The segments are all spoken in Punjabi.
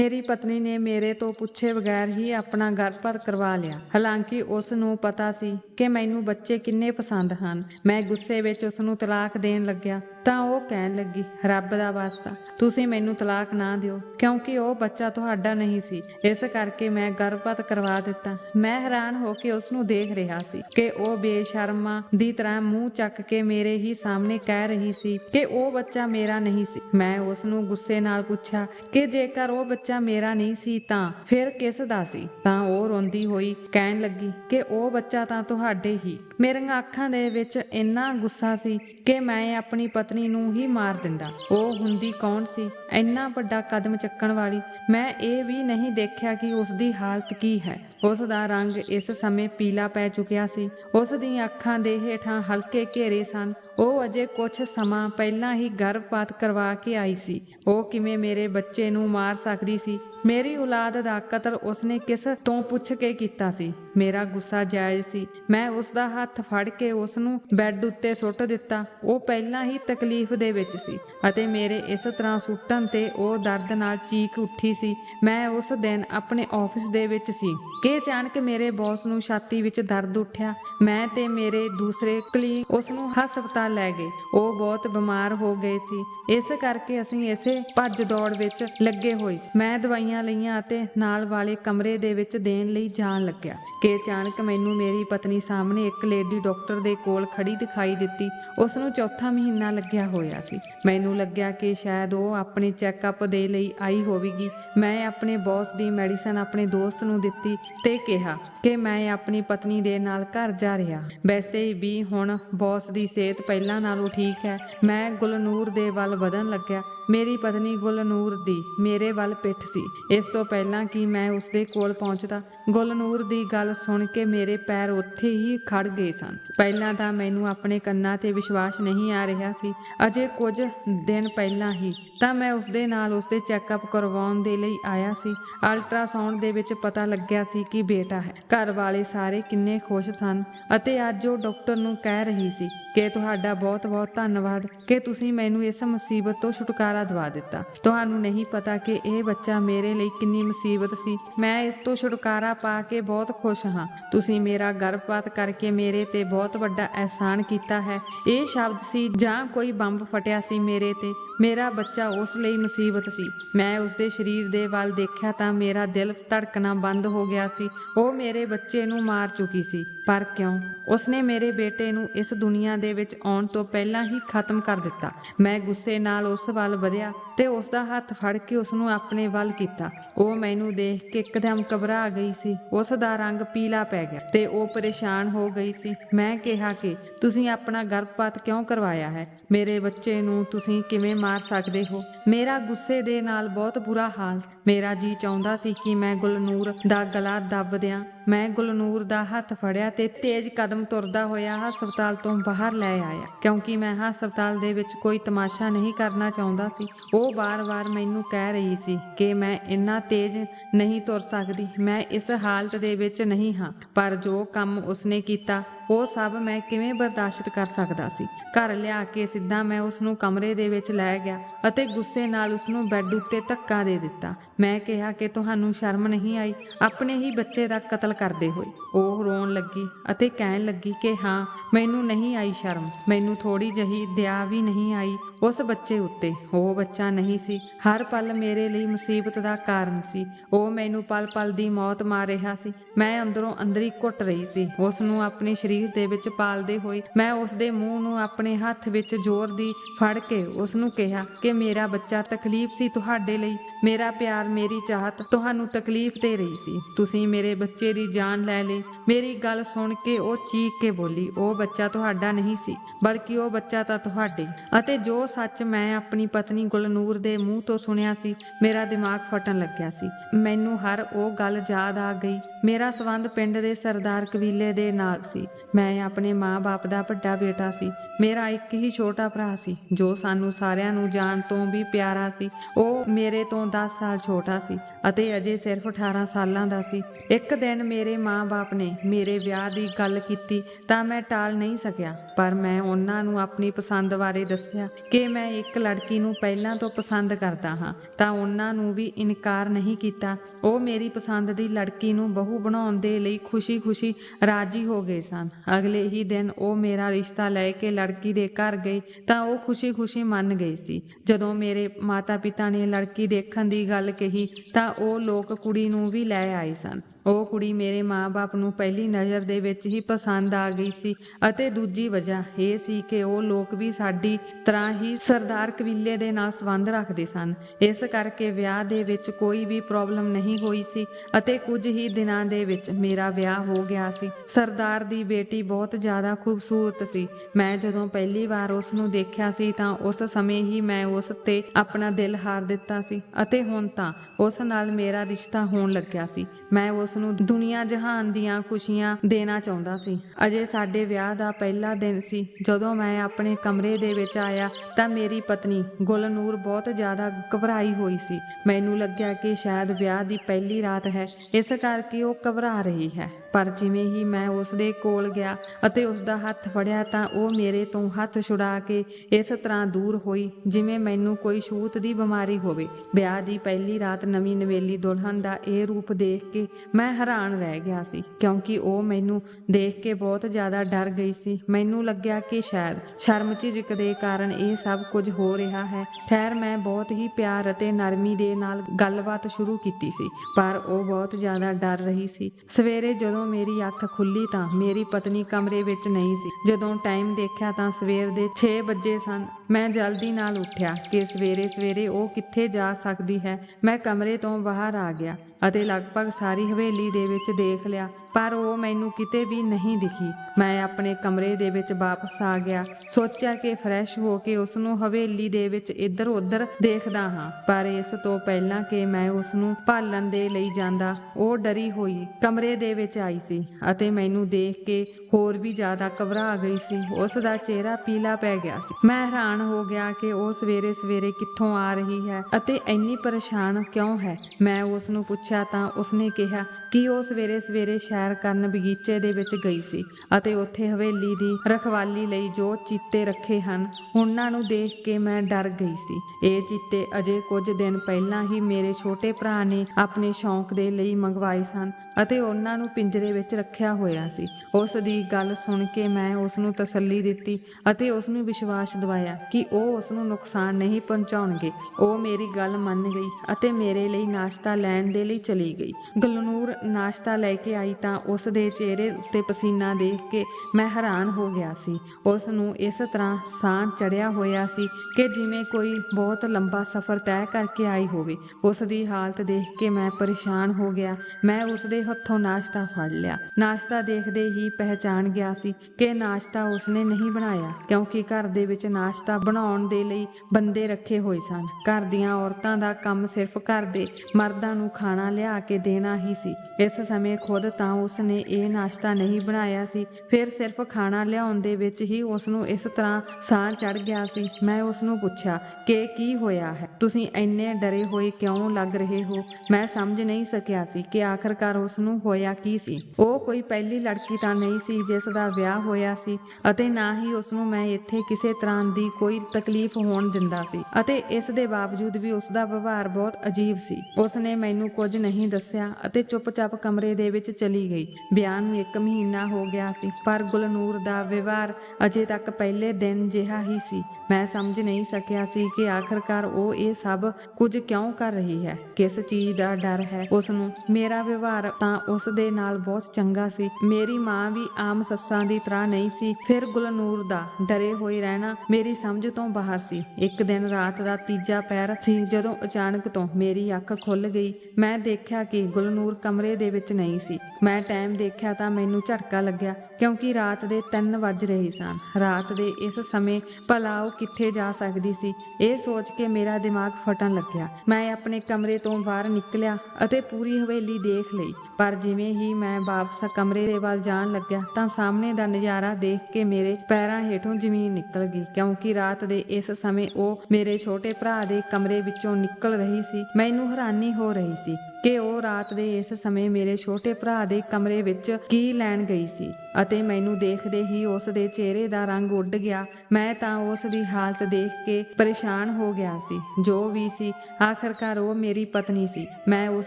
ਮੇਰੀ ਪਤਨੀ ਨੇ ਮੇਰੇ ਤੋਂ ਪੁੱਛੇ ਬਗੈਰ ਹੀ ਆਪਣਾ ਗਰਭਪਾਤ ਕਰਵਾ ਲਿਆ। ਹਾਲਾਂਕਿ ਉਸ ਨੂੰ ਪਤਾ ਸੀ ਕਿ ਮੈਨੂੰ ਬੱਚੇ ਕਿੰਨੇ ਪਸੰਦ ਹਨ। ਮੈਂ ਗੁੱਸੇ ਵਿੱਚ ਉਸ ਨੂੰ ਤਲਾਕ ਦੇਣ ਲੱਗਿਆ ਤਾਂ ਉਹ ਕਹਿਣ ਲੱਗੀ, ਰੱਬ ਦਾ ਵਾਸਤਾ, ਤੁਸੀਂ ਮੈਨੂੰ ਤਲਾਕ ਨਾ ਦਿਓ, ਕਿਉਂਕਿ ਉਹ ਬੱਚਾ ਤੁਹਾਡਾ ਨਹੀਂ ਸੀ। ਇਸ ਕਰਕੇ ਮੈਂ ਗਰਭਪਾਤ ਕਰਵਾ ਦਿੱਤਾ। ਮੈਂ ਹੈਰਾਨ ਹੋ ਕੇ ਉਸ ਨੂੰ ਦੇਖ ਰਿਹਾ ਸੀ ਕਿ ਉਹ ਬੇਸ਼ਰਮਾ ਦੀ ਤਰ੍ਹਾਂ ਮੂੰਹ ਚੱਕ ਕੇ ਮੇਰੇ ਹੀ ਸਾਹਮਣੇ ਕਹਿ ਰਹੀ ਸੀ ਕਿ ਉਹ ਬੱਚਾ ਮੇਰਾ ਨਹੀਂ ਸੀ। ਮੈਂ ਉਸ ਨੂੰ ਗੁੱਸੇ ਨਾਲ ਪੁੱਛਿਆ ਕਿ ਜੇਕਰ ਉਹ ਬੱਚਾ ਮੇਰਾ ਨਹੀਂ ਸੀ ਤਾਂ ਫਿਰ ਕਿਸ ਦਾ ਸੀ? ਤਾਂ ਉਹ ਰੋਂਦੀ ਹੋਈ ਕਹਿਣ ਲੱਗੀ ਕਿ ਉਹ ਬੱਚਾ ਤਾਂ ਤੁਹਾਡੇ ਹੀ। ਮੇਰੀਆਂ ਅੱਖਾਂ ਦੇ ਵਿੱਚ ਇੰਨਾ ਗੁੱਸਾ ਸੀ ਕਿ ਮੈਂ ਆਪਣੀ ਪਤਨੀ ਨੂੰ ਹੀ ਮਾਰ ਦਿੰਦਾ। ਉਹ ਹੁੰਦੀ ਕੌਣ ਸੀ? ਇੰਨਾ ਵੱਡਾ ਕਦਮ ਚੱਕਣ ਵਾਲੀ। ਮੈਂ ਇਹ ਵੀ ਨਹੀਂ ਦੇਖਿਆ ਕਿ ਉਸ ਦੀ ਹਾਲਤ ਕੀ ਹੈ। ਉਸ ਦਾ ਰੰਗ ਇਸ ਸਮੇਂ ਪੀਲਾ ਪੈ ਚੁੱਕਿਆ ਸੀ। ਉਸ ਦੀਆਂ ਅੱਖਾਂ ਦੇ ਹੇਠਾਂ ਹਲਕੇ ਘੇਰੇ ਸਨ। ਉਹ ਅਜੇ ਕੁਝ ਸਮਾਂ ਪਹਿਲਾਂ ਹੀ ਗਰਭਪਾਤ ਕਰਵਾ ਕੇ ਆਈ ਸੀ। ਉਹ ਕਿਵੇਂ ਮੇਰੇ ਬੱਚੇ ਨੂੰ ਮਾਰ ਸਕਦੀ ਸੀ ਮੇਰੀ ਔਲਾਦ ਦਾ ਕਤਲ ਉਸਨੇ ਕਿਸ ਤੋਂ ਪੁੱਛ ਕੇ ਕੀਤਾ ਸੀ? ਮੇਰਾ ਗੁੱਸਾ ਜਾਇਜ਼ ਸੀ। ਮੈਂ ਉਸ ਦਾ ਹੱਥ ਫੜ ਕੇ ਉਸ ਨੂੰ ਬੈੱਡ ਉੱਤੇ ਸੁੱਟ ਦਿੱਤਾ। ਉਹ ਪਹਿਲਾਂ ਹੀ ਤਕਲੀਫ ਦੇ ਵਿੱਚ ਸੀ ਅਤੇ ਮੇਰੇ ਇਸ ਤਰ੍ਹਾਂ ਸੁੱਟਣ ਤੇ ਉਹ ਦਰਦ ਨਾਲ ਚੀਖ ਉੱਠੀ ਸੀ। ਮੈਂ ਉਸ ਦਿਨ ਆਪਣੇ ਆਫਿਸ ਦੇ ਵਿੱਚ ਸੀ। ਕਿ ਅਚਾਨਕ ਮੇਰੇ ਬੌਸ ਨੂੰ ਛਾਤੀ ਵਿੱਚ ਦਰਦ ਉੱਠਿਆ। ਮੈਂ ਤੇ ਮੇਰੇ ਦੂਸਰੇ ਕਲੀ ਉਸ ਨੂੰ ਹਸਪਤਾਲ ਲੈ ਗਏ। ਉਹ ਬਹੁਤ ਬਿਮਾਰ ਹੋ ਗਏ ਸੀ। ਇਸ ਕਰਕੇ ਅਸੀਂ ਇਸੇ ਭੱਜ ਦੌੜ ਵਿੱਚ ਲੱਗੇ ਹੋਏ ਸੀ। ਮੈਂ ਦਵਾਈਆਂ ਲਈਆਂ ਅਤੇ ਨਾਲ ਵਾਲੇ ਕਮਰੇ ਦੇ ਵਿੱਚ ਦੇਣ ਲਈ ਜਾਣ ਲੱਗਿਆ। ਕਿ ਅਚਾਨਕ ਮੈਨੂੰ ਮੇਰੀ ਪਤਨੀ ਸਾਹਮਣੇ ਇੱਕ ਲੇਡੀ ਡਾਕਟਰ ਦੇ ਕੋਲ ਖੜੀ ਦਿਖਾਈ ਦਿੱਤੀ। ਉਸ ਨੂੰ ਚੌਥਾ ਮਹੀਨਾ ਲੱਗਿਆ ਹੋਇਆ ਸੀ। ਮੈਨੂੰ ਲੱਗਿਆ ਕਿ ਸ਼ਾਇਦ ਉਹ ਆਪਣੇ ਚੈੱਕਅਪ ਦੇ ਲਈ ਆਈ ਹੋਵੇਗੀ। ਮੈਂ ਆਪਣੇ ਬੌਸ ਦੀ ਮੈਡੀਸਨ ਆਪਣੇ ਦੋਸਤ ਨੂੰ ਦਿੱਤੀ ਤੇ ਕਿਹਾ ਕਿ ਮੈਂ ਆਪਣੀ ਪਤਨੀ ਦੇ ਨਾਲ ਘਰ ਜਾ ਰਿਹਾ। ਵੈਸੇ ਵੀ ਹੁਣ ਬੌਸ ਦੀ ਸਿਹਤ ਪਹਿਲਾਂ ਨਾਲੋਂ ਠੀਕ ਹੈ। ਮੈਂ ਗੁਲਨੂਰ ਦੇ ਵੱਲ ਵਧਣ ਲੱਗਿਆ। ਮੇਰੀ ਪਤਨੀ ਗੁਲਨੂਰ ਦੀ ਮੇਰੇ ਵੱਲ ਪਿੱਠ ਸੀ। ਇਸ ਤੋਂ ਪਹਿਲਾਂ ਕਿ ਮੈਂ ਉਸ ਦੇ ਕੋਲ ਪਹੁੰਚਦਾ, ਗੁਲਨੂਰ ਦੀ ਗੱਲ ਸੁਣ ਕੇ ਮੇਰੇ ਪੈਰ ਉੱਥੇ ਹੀ ਖੜ ਗਏ ਸਨ। ਪਹਿਲਾਂ ਤਾਂ ਮੈਨੂੰ ਆਪਣੇ ਕੰਨਾਂ ਤੇ ਵਿਸ਼ਵਾਸ ਨਹੀਂ ਆ ਰਿਹਾ ਸੀ। ਅਜੇ ਕੁਝ ਦਿਨ ਪਹਿਲਾਂ ਹੀ ਤਾਂ ਮੈਂ ਉਸ ਦੇ ਨਾਲ ਉਸ ਦੇ ਚੈੱਕਅਪ ਕਰਵਾਉਣ ਦੇ ਲਈ ਆਇਆ ਸੀ। ਅਲਟਰਾਸਾਊਂਡ ਦੇ ਵਿੱਚ ਪਤਾ ਲੱਗਿਆ ਸੀ ਕਿ ਬੇਟਾ ਹੈ। ਘਰ ਵਾਲੇ ਸਾਰੇ ਕਿੰਨੇ ਖੁਸ਼ ਸਨ ਅਤੇ ਅੱਜ ਉਹ ਡਾਕਟਰ ਨੂੰ ਕਹਿ ਰਹੀ ਸੀ ਕਿ ਤੁਹਾਡਾ ਬਹੁਤ-ਬਹੁਤ ਧੰਨਵਾਦ ਕਿ ਤੁਸੀਂ ਮੈਨੂੰ ਇਸ ਮੁਸੀਬਤ ਤੋਂ ਛੁਟਕਾਰਾ ਦਿਵਾ ਦਿੱਤਾ। ਤੁਹਾਨੂੰ ਨਹੀਂ ਪਤਾ ਕਿ ਇਹ ਬੱਚਾ ਮੇਰੇ ਲਈ ਕਿੰਨੀ ਮੁਸੀਬਤ ਸੀ। ਮੈਂ ਇਸ ਤੋਂ ਛੁਟਕਾਰਾ ਪਾ ਕੇ ਬਹੁਤ ਖੁਸ਼ ਹਾਂ। ਤੁਸੀਂ ਮੇਰਾ ਗਰਭਪਾਤ ਕਰਕੇ ਮੇਰੇ ਤੇ ਬਹੁਤ ਵੱਡਾ ਅਹਿਸਾਨ ਕੀਤਾ ਹੈ। ਇਹ ਸ਼ਬਦ ਸੀ ਜਾਂ ਕੋਈ ਬੰਬ ਫਟਿਆ ਸੀ ਮੇਰੇ ਤੇ? ਮੇਰਾ ਬੱਚਾ ਉਸ ਲਈ ਮੁਸੀਬਤ ਸੀ। ਮੈਂ ਉਸ ਦੇ ਸਰੀਰ ਦੇ ਵੱਲ ਦੇਖਿਆ ਤਾਂ ਮੇਰਾ ਦਿਲ ਧੜਕਣਾ ਬੰਦ ਹੋ ਗਿਆ ਸੀ। ਉਹ ਮੇਰੇ ਬੱਚੇ ਨੂੰ ਮਾਰ ਚੁੱਕੀ ਸੀ। ਪਰ ਕਿਉਂ? ਉਸਨੇ ਮੇਰੇ ਬੇਟੇ ਨੂੰ ਇਸ ਦੁਨੀਆ ਦੇ ਵਿੱਚ ਆਉਣ ਤੋਂ ਪਹਿਲਾਂ ਹੀ ਖਤਮ ਕਰ ਦਿੱਤਾ। ਮੈਂ ਗੁੱਸੇ ਨਾਲ ਉਸ ਵੱਲ ਵਧਿਆ। ਤੇ ਉਸ ਦਾ ਹੱਥ ਫੜ ਕੇ ਉਸ ਨੂੰ ਆਪਣੇ ਵੱਲ ਕੀਤਾ। ਉਹ ਮੈਨੂੰ ਦੇਖ ਕੇ ਇੱਕਦਮ ਘਬਰਾ ਗਈ ਸੀ। ਉਸ ਦਾ ਰੰਗ ਪੀਲਾ ਪੈ ਗਿਆ ਤੇ ਉਹ ਪਰੇਸ਼ਾਨ ਹੋ ਗਈ ਸੀ। ਮੈਂ ਕਿਹਾ ਕਿ ਤੁਸੀਂ ਆਪਣਾ ਗਰਭਪਾਤ ਕਿਉਂ ਕਰਵਾਇਆ ਹੈ? ਮੇਰੇ ਬੱਚੇ ਨੂੰ ਤੁਸੀਂ ਕਿਵੇਂ ਮਾਰ ਸਕਦੇ ਹੋ? ਮੇਰਾ ਗੁੱਸੇ ਦੇ ਨਾਲ ਬਹੁਤ ਬੁਰਾ ਹਾਲ ਸੀ। ਮੇਰਾ ਜੀ ਚਾਹੁੰਦਾ ਸੀ ਕਿ ਮੈਂ ਗੁਲਨੂਰ ਦਾ ਗਲਾ ਦੱਬ ਦਿਆਂ। ਮੈਂ ਗੁਲਨੂਰ ਦਾ ਹੱਥ ਫੜਿਆ ਤੇ ਤੇਜ਼ ਕਦਮ ਤੁਰਦਾ ਹੋਇਆ ਹਸਪਤਾਲ ਤੋਂ ਬਾਹਰ ਲੈ ਆਇਆ, ਕਿਉਂਕਿ ਮੈਂ ਹਸਪਤਾਲ ਦੇ ਵਿੱਚ ਕੋਈ ਤਮਾਸ਼ਾ ਨਹੀਂ ਕਰਨਾ ਚਾਹੁੰਦਾ ਸੀ। ਉਹ ਬਾਰ-ਬਾਰ ਮੈਨੂੰ ਕਹਿ ਰਹੀ ਸੀ ਕਿ ਮੈਂ ਇੰਨਾ ਤੇਜ਼ ਨਹੀਂ ਤੁਰ ਸਕਦੀ, ਮੈਂ ਇਸ ਹਾਲਤ ਦੇ ਵਿੱਚ ਨਹੀਂ ਹਾਂ, ਪਰ ਜੋ ਕੰਮ ਉਸਨੇ ਕੀਤਾ ਉਹ ਸਭ ਮੈਂ ਕਿਵੇਂ ਬਰਦਾਸ਼ਤ ਕਰ ਸਕਦਾ ਸੀ? ਘਰ ਲਿਆ ਕੇ ਸਿੱਧਾ ਮੈਂ ਉਸ ਨੂੰ ਕਮਰੇ ਦੇ ਵਿੱਚ ਲੈ ਗਿਆ ਅਤੇ ਗੁੱਸੇ ਨਾਲ ਉਸ ਨੂੰ ਬੈੱਡ ਉੱਤੇ ਧੱਕਾ ਦੇ ਦਿੱਤਾ। ਮੈਂ ਕਿਹਾ ਕਿ ਤੁਹਾਨੂੰ ਸ਼ਰਮ ਨਹੀਂ ਆਈ? ਆਪਣੇ ਹੀ ਬੱਚੇ ਦਾ ਕਤਲ ਕਰਦੇ ਹੋਏ। ਉਹ ਰੋਣ ਲੱਗੀ ਅਤੇ ਕਹਿਣ ਲੱਗੀ ਕਿ ਹਾਂ, ਮੈਨੂੰ ਨਹੀਂ ਆਈ ਸ਼ਰਮ। ਮੈਨੂੰ ਥੋੜੀ ਜਹੀ ਦਇਆ ਵੀ ਨਹੀਂ ਆਈ। ਉਸ ਬੱਚੇ ਉੱਤੇ। ਉਹ ਬੱਚਾ ਨਹੀਂ ਸੀ। ਹਰ ਪਲ ਮੇਰੇ ਲਈ ਮੁਸੀਬਤ ਦਾ ਕਾਰਨ ਸੀ। ਉਹ ਮੈਨੂੰ ਪਲ-ਪਲ ਦੀ ਮੌਤ ਮਾਰ ਰਿਹਾ ਸੀ। ਮੈਂ ਅੰਦਰੋਂ ਅੰਦਰੀ ਘੁੱਟ ਰਹੀ ਸੀ। ਉਸ ਨੂੰ ਆਪਣੇ ਸਰੀਰ ਦੇ ਵਿੱਚ ਪਾਲਦੇ ਹੋਏ ਮੈਂ ਉਸ ਦੇ ਮੂੰਹ ਨੂੰ ਆਪਣੇ ਹੱਥ ਵਿੱਚ ਜ਼ੋਰ ਦੀ ਫੜ ਕੇ ਉਸ ਨੂੰ ਕਿਹਾ ਕਿ ਮੇਰਾ ਬੱਚਾ ਤਕਲੀਫ ਸੀ ਤੁਹਾਡੇ ਲਈ। ਮੇਰਾ ਪਿਆਰ, ਮੇਰੀ ਚਾਹਤ ਤੁਹਾਨੂੰ ਤਕਲੀਫ ਦੇ ਰਹੀ ਸੀ। ਤੁਸੀਂ ਮੇਰੇ ਬੱਚੇ ਦੀ ਜਾਨ ਲੈ ਲਈ। ਮੇਰੀ ਗੱਲ ਸੁਣ ਕੇ ਉਹ ਚੀਕ ਕੇ ਬੋਲੀ, ਉਹ ਬੱਚਾ ਤੁਹਾਡਾ ਨਹੀਂ ਸੀ, ਬਲਕਿ ਉਹ ਬੱਚਾ ਤਾਂ ਤੁਹਾਡੇ। ਅਤੇ ਜੋ ਸੱਚ ਮੈਂ ਆਪਣੀ ਪਤਨੀ ਗੁਲਨੂਰ ਦੇ ਮੂੰਹ ਤੋਂ ਸੁਣਿਆ ਸੀ, ਮੇਰਾ ਦਿਮਾਗ ਫਟਣ ਲੱਗਿਆ ਸੀ। ਮੈਨੂੰ ਹਰ ਉਹ ਗੱਲ ਯਾਦ ਆ ਗਈ। ਮੇਰਾ ਸਬੰਧ ਪਿੰਡ ਦੇ ਸਰਦਾਰ ਕਬੀਲੇ ਦੇ ਨਾਲ ਸੀ। ਮੈਂ ਆਪਣੇ ਮਾਂ-ਬਾਪ ਦਾ ਵੱਡਾ ਬੇਟਾ ਸੀ। ਮੇਰਾ ਇੱਕ ਹੀ ਛੋਟਾ ਭਰਾ ਸੀ, ਜੋ ਸਾਨੂੰ ਸਾਰਿਆਂ ਨੂੰ ਜਾਣ ਤੋਂ ਵੀ ਪਿਆਰਾ ਸੀ। ਉਹ ਮੇਰੇ ਤੋਂ 10 ਸਾਲ ਛੋਟਾ ਸੀ ਅਤੇ ਅਜੇ ਸਿਰਫ 18 ਸਾਲਾਂ ਦਾ ਸੀ। ਇੱਕ ਦਿਨ ਮੇਰੇ ਮਾਂ-ਬਾਪ ਨੇ ਮੇਰੇ ਵਿਆਹ ਦੀ ਗੱਲ ਕੀਤੀ ਤਾਂ ਮੈਂ ਟਾਲ ਨਹੀਂ ਸਕਿਆ, ਪਰ ਮੈਂ ਉਹਨਾਂ ਨੂੰ ਆਪਣੀ ਪਸੰਦ ਬਾਰੇ ਦੱਸਿਆ ਕਿ ਮੈਂ ਇੱਕ ਲੜਕੀ ਨੂੰ ਪਹਿਲਾਂ ਤੋਂ ਪਸੰਦ ਕਰਦਾ ਹਾਂ, ਤਾਂ ਉਹਨਾਂ ਨੂੰ ਵੀ ਇਨਕਾਰ ਨਹੀਂ ਕੀਤਾ। ਉਹ ਮੇਰੀ ਪਸੰਦ ਦੀ ਲੜਕੀ ਨੂੰ ਬਹੂ ਬਣਾਉਣ ਦੇ ਲਈ ਖੁਸ਼ੀ-ਖੁਸ਼ੀ ਰਾਜੀ ਹੋ ਗਏ ਸਨ। ਅਗਲੇ ਹੀ ਦਿਨ ਉਹ ਮੇਰਾ ਰਿਸ਼ਤਾ ਲੈ ਕੇ ਲੜ ਲੜਕੀ ਦੇ ਘਰ ਗਈ ਤਾਂ ਉਹ ਖੁਸ਼ੀ-ਖੁਸ਼ੀ ਮੰਨ ਗਈ ਸੀ। ਜਦੋਂ ਮੇਰੇ ਮਾਤਾ-ਪਿਤਾ ਨੇ ਲੜਕੀ ਦੇਖਣ ਦੀ ਗੱਲ ਕਹੀ ਤਾਂ ਉਹ ਲੋਕ ਕੁੜੀ ਨੂੰ ਵੀ ਲੈ ਆਏ ਸਨ। ਉਹ ਕੁੜੀ ਮੇਰੇ ਮਾਂ-ਬਾਪ ਨੂੰ ਪਹਿਲੀ ਨਜ਼ਰ ਦੇ ਵਿੱਚ ਹੀ ਪਸੰਦ ਆ ਗਈ ਸੀ ਅਤੇ ਦੂਜੀ ਵਜ੍ਹਾ ਇਹ ਸੀ ਕਿ ਉਹ ਲੋਕ ਵੀ ਸਾਡੀ ਤਰ੍ਹਾਂ ਹੀ ਸਰਦਾਰ ਕਬੀਲੇ ਦੇ ਨਾਲ ਸੰਬੰਧ ਰੱਖਦੇ ਸਨ। ਇਸ ਕਰਕੇ ਵਿਆਹ ਦੇ ਵਿੱਚ ਕੋਈ ਵੀ ਪ੍ਰੋਬਲਮ ਨਹੀਂ ਹੋਈ ਸੀ ਅਤੇ ਕੁਝ ਹੀ ਦਿਨਾਂ ਦੇ ਵਿੱਚ ਮੇਰਾ ਵਿਆਹ ਹੋ ਗਿਆ ਸੀ। ਸਰਦਾਰ ਦੀ ਬੇਟੀ ਬਹੁਤ ਜ਼ਿਆਦਾ ਖੂਬਸੂਰਤ ਸੀ। ਮੈਂ ਜਦੋਂ ਪਹਿਲੀ ਵਾਰ ਉਸ ਨੂੰ ਦੇਖਿਆ ਸੀ ਤਾਂ ਉਸ ਸਮੇਂ ਹੀ ਮੈਂ ਉਸ ਤੇ ਆਪਣਾ ਦਿਲ ਹਾਰ ਦਿੱਤਾ ਸੀ ਅਤੇ ਹੁਣ ਤਾਂ ਉਸ ਨਾਲ ਮੇਰਾ ਰਿਸ਼ਤਾ ਹੋਣ ਲੱਗਿਆ ਸੀ। ਮੈਂ ਉਸ ਨੂੰ ਦੁਨੀਆ ਜਹਾਨ ਦੀਆਂ ਖੁਸ਼ੀਆਂ ਦੇਣਾ ਚਾਹੁੰਦਾ ਸੀ। ਅਜੇ ਸਾਡੇ ਵਿਆਹ ਦਾ ਪਹਿਲਾ ਦਿਨ ਸੀ। ਜਦੋਂ ਮੈਂ ਆਪਣੇ ਕਮਰੇ ਦੇ ਵਿੱਚ ਆਇਆ ਤਾਂ ਮੇਰੀ ਪਤਨੀ ਗੁਲਨੂਰ ਬਹੁਤ ਜ਼ਿਆਦਾ ਘਬਰਾਈ ਹੋਈ ਸੀ। ਮੈਨੂੰ ਲੱਗਿਆ ਕਿ ਸ਼ਾਇਦ ਵਿਆਹ ਦੀ ਪਹਿਲੀ ਰਾਤ ਹੈ। ਇਸ ਕਰਕੇ ਉਹ ਘਬਰਾ ਰਹੀ ਹੈ। ਪਰ ਜਿਵੇਂ ਹੀ ਮੈਂ ਉਸ ਦੇ ਕੋਲ ਗਿਆ ਅਤੇ ਉਸ ਦਾ ਹੱਥ ਫੜਿਆ ਤਾਂ ਉਹ ਮੇਰੇ ਤੋਂ ਹੱਥ ਛੁਡਾ ਕੇ ਇਸ ਤਰ੍ਹਾਂ ਦੂਰ ਹੋਈ ਜਿਵੇਂ ਮੈਨੂੰ ਕੋਈ ਛੂਤ ਦੀ ਬਿਮਾਰੀ ਹੋਵੇ। ਵਿਆਹ ਦੀ ਪਹਿਲੀ ਰਾਤ ਨਵੀਂ ਨਵੇਲੀ ਦੁਲਹਨ ਦਾ ਇਹ ਰੂਪ ਦੇਖ ਕੇ ਮੈਂ ਹੈਰਾਨ ਰਹਿ ਗਿਆ ਸੀ ਕਿਉਂਕਿ ਉਹ ਮੈਨੂੰ ਦੇਖ ਕੇ ਬਹੁਤ ਜ਼ਿਆਦਾ ਡਰ ਗਈ ਸੀ। ਮੈਨੂੰ ਲੱਗਿਆ ਕਿ ਸ਼ਾਇਦ ਸ਼ਰਮ ਝਿਜਕ ਦੇ ਕਾਰਨ ਇਹ ਸਭ ਕੁਝ ਹੋ ਰਿਹਾ ਹੈ। ਖੈਰ, ਮੈਂ ਬਹੁਤ ਹੀ ਪਿਆਰ ਅਤੇ ਨਰਮੀ ਦੇ ਨਾਲ ਗੱਲਬਾਤ ਸ਼ੁਰੂ ਕੀਤੀ ਸੀ, ਪਰ ਉਹ ਬਹੁਤ ਜ਼ਿਆਦਾ ਡਰ ਰਹੀ ਸੀ। ਸਵੇਰੇ ਜਦੋਂ ਮੇਰੀ ਅੱਖ ਖੁੱਲੀ ਤਾਂ ਮੇਰੀ ਪਤਨੀ ਕਮਰੇ ਵਿੱਚ ਨਹੀਂ ਸੀ। ਜਦੋਂ ਟਾਈਮ ਦੇਖਿਆ ਤਾਂ ਸਵੇਰ ਦੇ 6 ਵਜੇ ਸਨ। ਮੈਂ ਜਲਦੀ ਨਾਲ ਉੱਠਿਆ ਕਿ ਸਵੇਰੇ ਸਵੇਰੇ ਉਹ ਕਿੱਥੇ ਜਾ ਸਕਦੀ ਹੈ। ਮੈਂ ਕਮਰੇ ਤੋਂ ਬਾਹਰ ਆ ਗਿਆ ਅਤੇ ਲਗਭਗ ਸਾਰੀ ਹਵੇਲੀ ਦੇ ਵਿੱਚ ਦੇਖ ਲਿਆ, ਪਰ ਉਹ ਮੈਨੂੰ ਕਿਤੇ ਵੀ ਨਹੀਂ ਦਿਖੀ। ਮੈਂ ਆਪਣੇ ਕਮਰੇ ਦੇ ਵਿੱਚ ਵਾਪਸ ਆ ਗਿਆ, ਸੋਚਿਆ ਕਿ ਫਰੈਸ਼ ਹੋ ਕੇ ਉਸ ਨੂੰ ਹਵੇਲੀ ਦੇ ਵਿੱਚ ਇੱਧਰ ਉੱਧਰ ਦੇਖਦਾ ਹਾਂ, ਪਰ ਇਸ ਤੋਂ ਪਹਿਲਾਂ ਕਿ ਮੈਂ ਉਸ ਨੂੰ ਭਾਲਣ ਦੇ ਲਈ ਜਾਂਦਾ, ਉਹ ਡਰੀ ਹੋਈ ਕਮਰੇ ਦੇ ਵਿੱਚ ਆਈ ਸੀ ਅਤੇ ਮੈਨੂੰ ਦੇਖ ਕੇ ਹੋਰ ਵੀ ਜ਼ਿਆਦਾ ਘਬਰਾ ਗਈ ਸੀ। ਉਸ ਦਾ ਚਿਹਰਾ ਪੀਲਾ ਪੈ ਗਿਆ ਸੀ। ਮੈਂ ਹੈਰਾਨ ਹੋ ਗਿਆ ਕਿ ਉਹ ਸਵੇਰੇ ਸਵੇਰੇ ਕਿੱਥੋਂ ਆ ਰਹੀ ਹੈ ਅਤੇ ਇੰਨੀ ਪਰੇਸ਼ਾਨ ਕਿਉਂ ਹੈ? ਮੈਂ ਉਸ ਨੂੰ ਪੁੱਛਿਆ ਤਾਂ ਉਸਨੇ ਕਿਹਾ ਕਿ ਉਹ ਸਵੇਰੇ ਸਵੇਰੇ ਸੈਰ ਕਰਨ ਬਗੀਚੇ ਦੇ ਵਿੱਚ ਗਈ ਸੀ ਅਤੇ ਉੱਥੇ ਹਵੇਲੀ ਦੀ ਰਖਵਾਲੀ ਲਈ ਜੋ ਚੀਤੇ ਰੱਖੇ ਹਨ, ਉਹਨਾਂ ਨੂੰ ਦੇਖ ਕੇ ਮੈਂ ਡਰ ਗਈ ਸੀ। ਇਹ ਚੀਤੇ ਅਜੇ ਕੁਝ ਦਿਨ ਪਹਿਲਾਂ ਹੀ ਮੇਰੇ ਛੋਟੇ ਭਰਾ ਨੇ ਆਪਣੇ ਸ਼ੌਂਕ ਦੇ ਲਈ ਮੰਗਵਾਏ ਸਨ ਅਤੇ ਉਹਨਾਂ ਨੂੰ ਪਿੰਜਰੇ ਵਿੱਚ ਰੱਖਿਆ ਹੋਇਆ ਸੀ। ਉਸ ਦੀ ਗੱਲ ਸੁਣ ਕੇ ਮੈਂ ਉਸ ਨੂੰ ਤਸੱਲੀ ਦਿੱਤੀ ਅਤੇ ਉਸ ਨੂੰ ਵਿਸ਼ਵਾਸ ਦਿਵਾਇਆ ਕਿ ਉਹ ਉਸ ਨੂੰ ਨੁਕਸਾਨ ਨਹੀਂ ਪਹੁੰਚਾਉਣਗੇ। ਉਹ ਮੇਰੀ ਗੱਲ ਮੰਨ ਗਈ ਅਤੇ ਮੇਰੇ ਲਈ ਨਾਸ਼ਤਾ ਲੈਣ ਦੇ ਲਈ ਚਲੀ ਗਈ। ਗਲਨੂਰ ਨਾਸ਼ਤਾ ਲੈ ਕੇ ਆਈ ਤਾਂ ਉਸ ਦੇ ਚਿਹਰੇ ਉੱਤੇ ਪਸੀਨਾ ਦੇਖ ਕੇ ਮੈਂ ਹੈਰਾਨ ਹੋ ਗਿਆ ਸੀ। ਉਸ ਨੂੰ ਇਸ ਤਰ੍ਹਾਂ ਸਾਹ ਚੜਿਆ ਹੋਇਆ ਸੀ ਕਿ ਜਿਵੇਂ ਕੋਈ ਬਹੁਤ ਲੰਬਾ ਸਫ਼ਰ ਤੈਅ ਕਰਕੇ ਆਈ ਹੋਵੇ। ਉਸ ਦੀ ਹਾਲਤ ਦੇਖ ਕੇ ਮੈਂ ਪਰੇਸ਼ਾਨ ਹੋ ਗਿਆ। ਮੈਂ ਉਸ ਦੇ ਹੱਥੋਂ ਨਾਸ਼ਤਾ ਫੜ ਲਿਆ। ਨਾਸ਼ਤਾ ਦੇਖਦੇ ਹੀ ਪਹਿਚਾਨ ਗਿਆ ਸੀ ਕਿ ਨਾਸ਼ਤਾ ਉਸਨੇ ਨਹੀਂ ਬਣਾਇਆ, ਕਿਉਂਕਿ ਘਰ ਦੇ ਵਿੱਚ ਨਾਸ਼ਤਾ ਬਣਾਉਣ ਦੇ ਲਈ ਬੰਦੇ ਰੱਖੇ ਹੋਏ ਸਨ। ਘਰ ਦੀਆਂ ਔਰਤਾਂ ਦਾ ਕੰਮ ਸਿਰਫ ਘਰ ਦੇ ਮਰਦਾਂ ਨੂੰ ਖਾਣਾ ਲਿਆ ਕੇ ਦੇਣਾ ਹੀ ਸੀ। ਇਸ ਸਮੇਂ ਖੁਦ ਤਾਂ ਉਸਨੇ ਇਹ ਨਾਸ਼ਤਾ ਨਹੀਂ ਬਣਾਇਆ ਸੀ, ਫਿਰ ਸਿਰਫ ਖਾਣਾ ਲਿਆਉਣ ਦੇ ਵਿੱਚ ਹੀ ਉਸ ਨੂੰ ਇਸ ਤਰ੍ਹਾਂ ਸਾਹ ਚੜ ਗਿਆ ਸੀ। ਮੈਂ ਉਸ ਨੂੰ ਪੁੱਛਿਆ, ਕਿ ਕੀ ਹੋਇਆ ਹੈ? ਤੁਸੀਂ ਇੰਨੇ ਡਰੇ ਹੋਏ ਕਿਉਂ ਲੱਗ ਰਹੇ ਹੋ? ਮੈਂ ਸਮਝ ਨਹੀਂ ਸਕਿਆ ਸੀ ਕਿ ਆਖਰਕਾਰ ਉਸ ਨੂੰ ਹੋਇਆ ਕੀ ਸੀ? ਉਹ ਕੋਈ ਪਹਿਲੀ ਲੜਕੀ ਤਾਂ ਨਹੀਂ ਸੀ ਜਿਸ ਦਾ ਵਿਆਹ ਹੋਇਆ ਸੀ ਅਤੇ ਨਾ ਹੀ ਉਸ ਨੂੰ ਮੈਂ ਇੱਥੇ ਕਿਸੇ ਤਰ੍ਹਾਂ ਦੀ ਕੋਈ ਤਕਲੀਫ ਹੋਣ ਦਿੰਦਾ ਸੀ ਅਤੇ ਇਸ ਦੇ ਬਾਵਜੂਦ ਵੀ ਉਸ ਦਾ ਵਿਵਹਾਰ ਬਹੁਤ ਅਜੀਬ ਸੀ। ਉਸ ਨੇ ਮੈਨੂੰ ਕੁਝ ਨਹੀਂ ਦੱਸਿਆ ਅਤੇ ਚੁੱਪਚਾਪ ਕਮਰੇ ਦੇ ਵਿੱਚ ਚਲੀ ਗਈ। ਵਿਆਹ ਨੂੰ ਇੱਕ ਮਹੀਨਾ ਹੋ ਗਿਆ ਸੀ, ਪਰ ਗੁਲਨੂਰ ਦਾ ਵਿਵਹਾਰ ਅਜੇ ਤੱਕ ਪਹਿਲੇ ਦਿਨ ਜਿਹਾ ਹੀ ਸੀ। ਮੈਂ ਸਮਝ ਨਹੀਂ ਸਕਿਆ ਸੀ ਕਿ ਆਖਰਕਾਰ ਉਹ ਇਹ ਸਭ ਕੁਝ ਕਿਉਂ ਕਰ ਰਹੀ ਹੈ। ਕਿਸ ਚੀਜ਼ ਦਾ ਡਰ ਹੈ ਉਸ ਨੂੰ ਮੇਰਾ ਵਿਵਹਾਰ ਤਾਂ ਉਸ ਦੇ ਨਾਲ ਬਹੁਤ ਚੰਗਾ ਸੀ। ਮੇਰੀ ਮਾਂ ਵੀ ਆਮ ਸੱਸਾਂ ਦੀ ਤਰ੍ਹਾਂ ਨਹੀਂ ਸੀ। ਫਿਰ ਗੁਲਨੂਰ ਦਾ ਡਰੇ ਹੋਏ ਰਹਿਣਾ ਮੇਰੀ ਸਮਝ ਤੋਂ ਬਾਹਰ ਸੀ। ਇੱਕ ਦਿਨ ਰਾਤ ਦਾ ਤੀਜਾ ਪੈਰ ਸੀ ਜਦੋਂ ਅਚਾਨਕ ਤੋਂ ਮੇਰੀ ਅੱਖ ਖੁੱਲ ਗਈ। ਮੈਂ ਦੇਖਿਆ ਕਿ ਗੁਲਨੂਰ ਕਮਰੇ ਦੇ ਵਿੱਚ ਨਹੀਂ ਸੀ। ਮੈਂ ਟਾਈਮ ਦੇਖਿਆ ਤਾਂ ਮੈਨੂੰ ਝਟਕਾ ਲੱਗਿਆ ਕਿਉਂਕਿ ਰਾਤ ਦੇ 3 ਵੱਜ ਰਹੇ ਸਨ। ਰਾਤ ਦੇ ਇਸ ਸਮੇਂ ਭਲਾ ਉਹ ਕਿੱਥੇ ਜਾ ਸਕਦੀ ਸੀ? ਇਹ ਸੋਚ ਕੇ ਮੇਰਾ ਦਿਮਾਗ ਫਟਣ ਲੱਗਿਆ। ਮੈਂ ਆਪਣੇ ਕਮਰੇ ਤੋਂ ਬਾਹਰ ਨਿਕਲਿਆ ਅਤੇ ਪੂਰੀ ਹਵੇਲੀ ਦੇਖ ਲਈ। ਪਰ ਜਿਵੇਂ ਹੀ ਮੈਂ ਵਾਪਸ ਕਮਰੇ ਦੇ ਵੱਲ ਜਾਣ ਲੱਗਿਆ ਤਾਂ ਸਾਹਮਣੇ ਦਾ ਨਜ਼ਾਰਾ ਦੇਖ ਕੇ ਮੇਰੇ ਪੈਰਾਂ ਹੇਠੋਂ ਜ਼ਮੀਨ ਨਿਕਲ ਗਈ, ਕਿਉਂਕਿ ਰਾਤ ਦੇ ਇਸ ਸਮੇਂ ਉਹ ਮੇਰੇ ਛੋਟੇ ਭਰਾ ਦੇ ਕਮਰੇ ਵਿੱਚੋਂ ਨਿਕਲ ਰਹੀ ਸੀ। ਮੈਨੂੰ ਹੈਰਾਨੀ ਹੋ ਰਹੀ ਸੀ ਕਿ ਉਹ ਰਾਤ ਦੇ ਇਸ ਸਮੇਂ ਮੇਰੇ ਛੋਟੇ ਭਰਾ ਦੇ ਕਮਰੇ ਵਿੱਚ ਕੀ ਲੈਣ ਗਈ ਸੀ ਅਤੇ ਮੈਨੂੰ ਦੇਖਦੇ ਹੀ ਉਸ ਦੇ ਚਿਹਰੇ ਦਾ ਰੰਗ ਉੱਡ ਗਿਆ। ਮੈਂ ਤਾਂ ਉਸ ਦੀ ਹਾਲਤ ਦੇਖ ਕੇ ਪਰੇਸ਼ਾਨ ਹੋ ਗਿਆ ਸੀ। ਜੋ ਵੀ ਸੀ, ਆਖਰਕਾਰ ਉਹ ਮੇਰੀ ਪਤਨੀ ਸੀ। ਮੈਂ ਉਸ